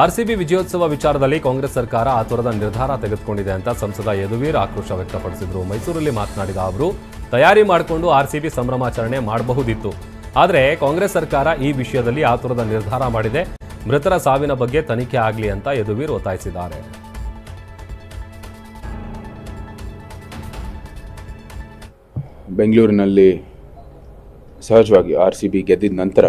ಆರ್ಸಿಬಿ ವಿಜಯೋತ್ಸವ ವಿಚಾರದಲ್ಲಿ ಕಾಂಗ್ರೆಸ್ ಸರ್ಕಾರ ಆತುರದ ನಿರ್ಧಾರ ತೆಗೆದುಕೊಂಡಿದೆ ಅಂತ ಸಂಸದ ಯದುವೀರ್ ಆಕ್ರೋಶ ವ್ಯಕ್ತಪಡಿಸಿದರು. ಮೈಸೂರಲ್ಲಿ ಮಾತನಾಡಿದ ಅವರು, ತಯಾರಿ ಮಾಡಿಕೊಂಡು ಆರ್ಸಿಬಿ ಸಂಭ್ರಮಾಚರಣೆ ಮಾಡಬಹುದಿತ್ತು. ಆದರೆ ಕಾಂಗ್ರೆಸ್ ಸರ್ಕಾರ ಈ ವಿಷಯದಲ್ಲಿ ಆತುರದ ನಿರ್ಧಾರ ಮಾಡಿದೆ. ಮೃತರ ಸಾವಿನ ಬಗ್ಗೆ ತನಿಖೆ ಆಗಲಿ ಅಂತ ಯದುವೀರ್ ಒತ್ತಾಯಿಸಿದ್ದಾರೆ. ಬೆಂಗಳೂರಿನಲ್ಲಿ ಸಹಜವಾಗಿ ಆರ್ ಸಿ ಬಿ ಗೆದ್ದಿದ ನಂತರ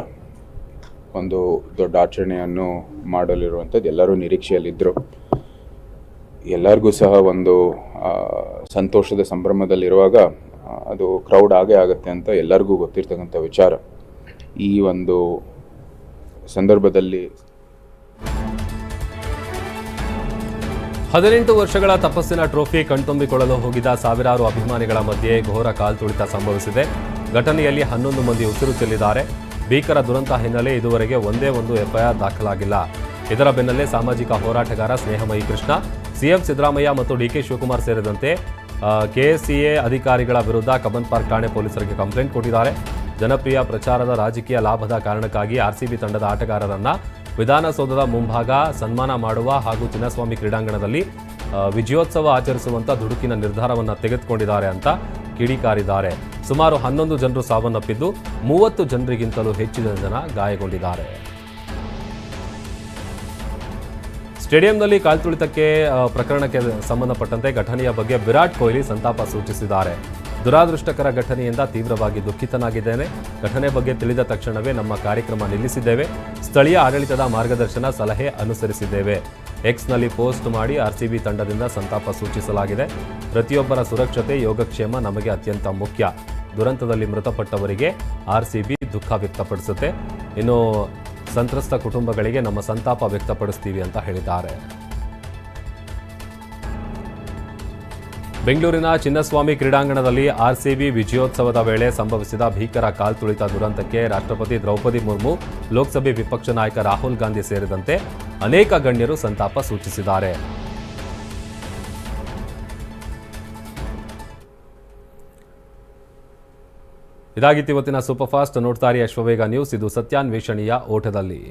ಒಂದು ದೊಡ್ಡ ಆಚರಣೆಯನ್ನು ಮಾಡಲಿರುವಂಥದ್ದು ಎಲ್ಲರೂ ನಿರೀಕ್ಷೆಯಲ್ಲಿದ್ದರು. ಎಲ್ಲರಿಗೂ ಸಹ ಒಂದು ಸಂತೋಷದ ಸಂಭ್ರಮದಲ್ಲಿರುವಾಗ ಅದು ಕ್ರೌಡ್ ಆಗೇ ಆಗುತ್ತೆ ಅಂತ ಎಲ್ಲರಿಗೂ ಗೊತ್ತಿರ್ತಕ್ಕಂಥ ವಿಚಾರ. ಈ ಒಂದು ಸಂದರ್ಭದಲ್ಲಿ ಹದಿನೆಂಟು ವರ್ಷಗಳ ತಪಸ್ಸಿನ ಟ್ರೋಫಿ ಕಣ್ತುಂಬಿಕೊಳ್ಳಲು ಹೋಗಿದ್ದ ಸಾವಿರಾರು ಅಭಿಮಾನಿಗಳ ಮಧ್ಯೆ ಘೋರ ಕಾಲ್ತುಳಿತ ಸಂಭವಿಸಿದೆ. ಘಟನೆಯಲ್ಲಿ ಹನ್ನೊಂದು ಮಂದಿ ಉಸಿರು ಚೆಲ್ಲಿದ್ದಾರೆ. ಭೀಕರ ದುರಂತ ಹಿನ್ನೆಲೆ ಇದುವರೆಗೆ ಒಂದೇ ಒಂದು ಎಫ್ಐಆರ್ ದಾಖಲಾಗಿಲ್ಲ. ಇದರ ಬೆನ್ನಲ್ಲೇ ಸಾಮಾಜಿಕ ಹೋರಾಟಗಾರ ಸ್ನೇಹಮಯಿ ಕೃಷ್ಣ, ಸಿಎಂ ಸಿದ್ದರಾಮಯ್ಯ ಮತ್ತು ಡಿಕೆ ಶಿವಕುಮಾರ್ ಸೇರಿದಂತೆ ಕೆಎಸ್ಸಿಎ ಅಧಿಕಾರಿಗಳ ವಿರುದ್ಧ ಕಬ್ಬನ್ ಪಾರ್ಕ್ ಠಾಣೆ ಪೊಲೀಸರಿಗೆ ಕಂಪ್ಲೇಂಟ್ ಕೊಟ್ಟಿದ್ದಾರೆ. ಜನಪ್ರಿಯ ಪ್ರಚಾರದ ರಾಜಕೀಯ ಲಾಭದ ಕಾರಣಕ್ಕಾಗಿ ಆರ್ಸಿಬಿ ತಂಡದ ಆಟಗಾರರನ್ನ ವಿಧಾನಸೌಧದ ಮುಂಭಾಗ ಸನ್ಮಾನ ಮಾಡುವ ಹಾಗೂ ಚಿನ್ನಸ್ವಾಮಿ ಕ್ರೀಡಾಂಗಣದಲ್ಲಿ ವಿಜಯೋತ್ಸವ ಆಚರಿಸುವಂತ ದುಡುಕಿನ ನಿರ್ಧಾರವನ್ನು ತೆಗೆದುಕೊಂಡಿದ್ದಾರೆ ಅಂತ ಕಿಡಿಕಾರಿದ್ದಾರೆ. ಸುಮಾರು ಹನ್ನೊಂದು ಜನರು ಸಾವನ್ನಪ್ಪಿದ್ದು, ಮೂವತ್ತು ಜನರಿಗಿಂತಲೂ ಹೆಚ್ಚಿನ ಜನ ಗಾಯಗೊಂಡಿದ್ದಾರೆ. ಸ್ಟೇಡಿಯಂನಲ್ಲಿ ಕಾಲ್ತುಳಿತಕ್ಕೆ ಪ್ರಕರಣಕ್ಕೆ ಸಂಬಂಧಪಟ್ಟಂತೆ ಘಟನೆಯ ಬಗ್ಗೆ ವಿರಾಟ್ ಕೊಹ್ಲಿ ಸಂತಾಪ ಸೂಚಿಸಿದ್ದಾರೆ. ದುರಾದೃಷ್ಟಕರ ಘಟನೆಯಿಂದ ತೀವ್ರವಾಗಿ ದುಃಖಿತನಾಗಿದ್ದೇನೆ. ಘಟನೆ ಬಗ್ಗೆ ತಿಳಿದ ತಕ್ಷಣವೇ ನಮ್ಮ ಕಾರ್ಯಕ್ರಮ ನಿಲ್ಲಿಸಿದ್ದೇವೆ. ಸ್ಥಳೀಯ ಆಡಳಿತದ ಮಾರ್ಗದರ್ಶನ ಸಲಹೆ ಅನುಸರಿಸಿದ್ದೇವೆ. ಎಕ್ಸ್ನಲ್ಲಿ ಪೋಸ್ಟ್ ಮಾಡಿ ಆರ್ಸಿಬಿ ತಂಡದಿಂದ ಸಂತಾಪ ಸೂಚಿಸಲಾಗಿದೆ. ಪ್ರತಿಯೊಬ್ಬರ ಸುರಕ್ಷತೆ, ಯೋಗಕ್ಷೇಮ ನಮಗೆ ಅತ್ಯಂತ ಮುಖ್ಯ. ದುರಂತದಲ್ಲಿ ಮೃತಪಟ್ಟವರಿಗೆ ಆರ್ಸಿಬಿ ದುಃಖ ವ್ಯಕ್ತಪಡಿಸುತ್ತೆ. ಇನ್ನು ಸಂತ್ರಸ್ತ ಕುಟುಂಬಗಳಿಗೆ ನಮ್ಮ ಸಂತಾಪ ವ್ಯಕ್ತಪಡಿಸ್ತೀವಿ ಅಂತ ಹೇಳಿದ್ದಾರೆ. ಬೆಂಗಳೂರಿನ ಚಿನ್ನಸ್ವಾಮಿ ಕ್ರೀಡಾಂಗಣದಲ್ಲಿ ಆರ್ಸಿಬಿ ವಿಜಯೋತ್ಸವದ ವೇಳೆ ಸಂಭವಿಸಿದ ಭೀಕರ ಕಾಲ್ತುಳಿತ ದುರಂತಕ್ಕೆ ರಾಷ್ಟ್ರಪತಿ ದ್ರೌಪದಿ ಮುರ್ಮು, ಲೋಕಸಭೆ ವಿಪಕ್ಷ ನಾಯಕ ರಾಹುಲ್ ಗಾಂಧಿ ಸೇರಿದಂತೆ ಅನೇಕ ಗಣ್ಯರು ಸಂತಾಪ ಸೂಚಿಸಿದ್ದಾರೆ. ಇದಾಗಿತ್ತು ಇವತ್ತಿನ ಸೂಪರ್ಫಾಸ್ಟ್ ನೋಡ್ತಾರೆ ಅಶ್ವವೇಗ ನ್ಯೂಸ್. ಇದು ಸತ್ಯಾನ್ವೇಷಣೆಯ ಓಟದಲ್ಲಿ.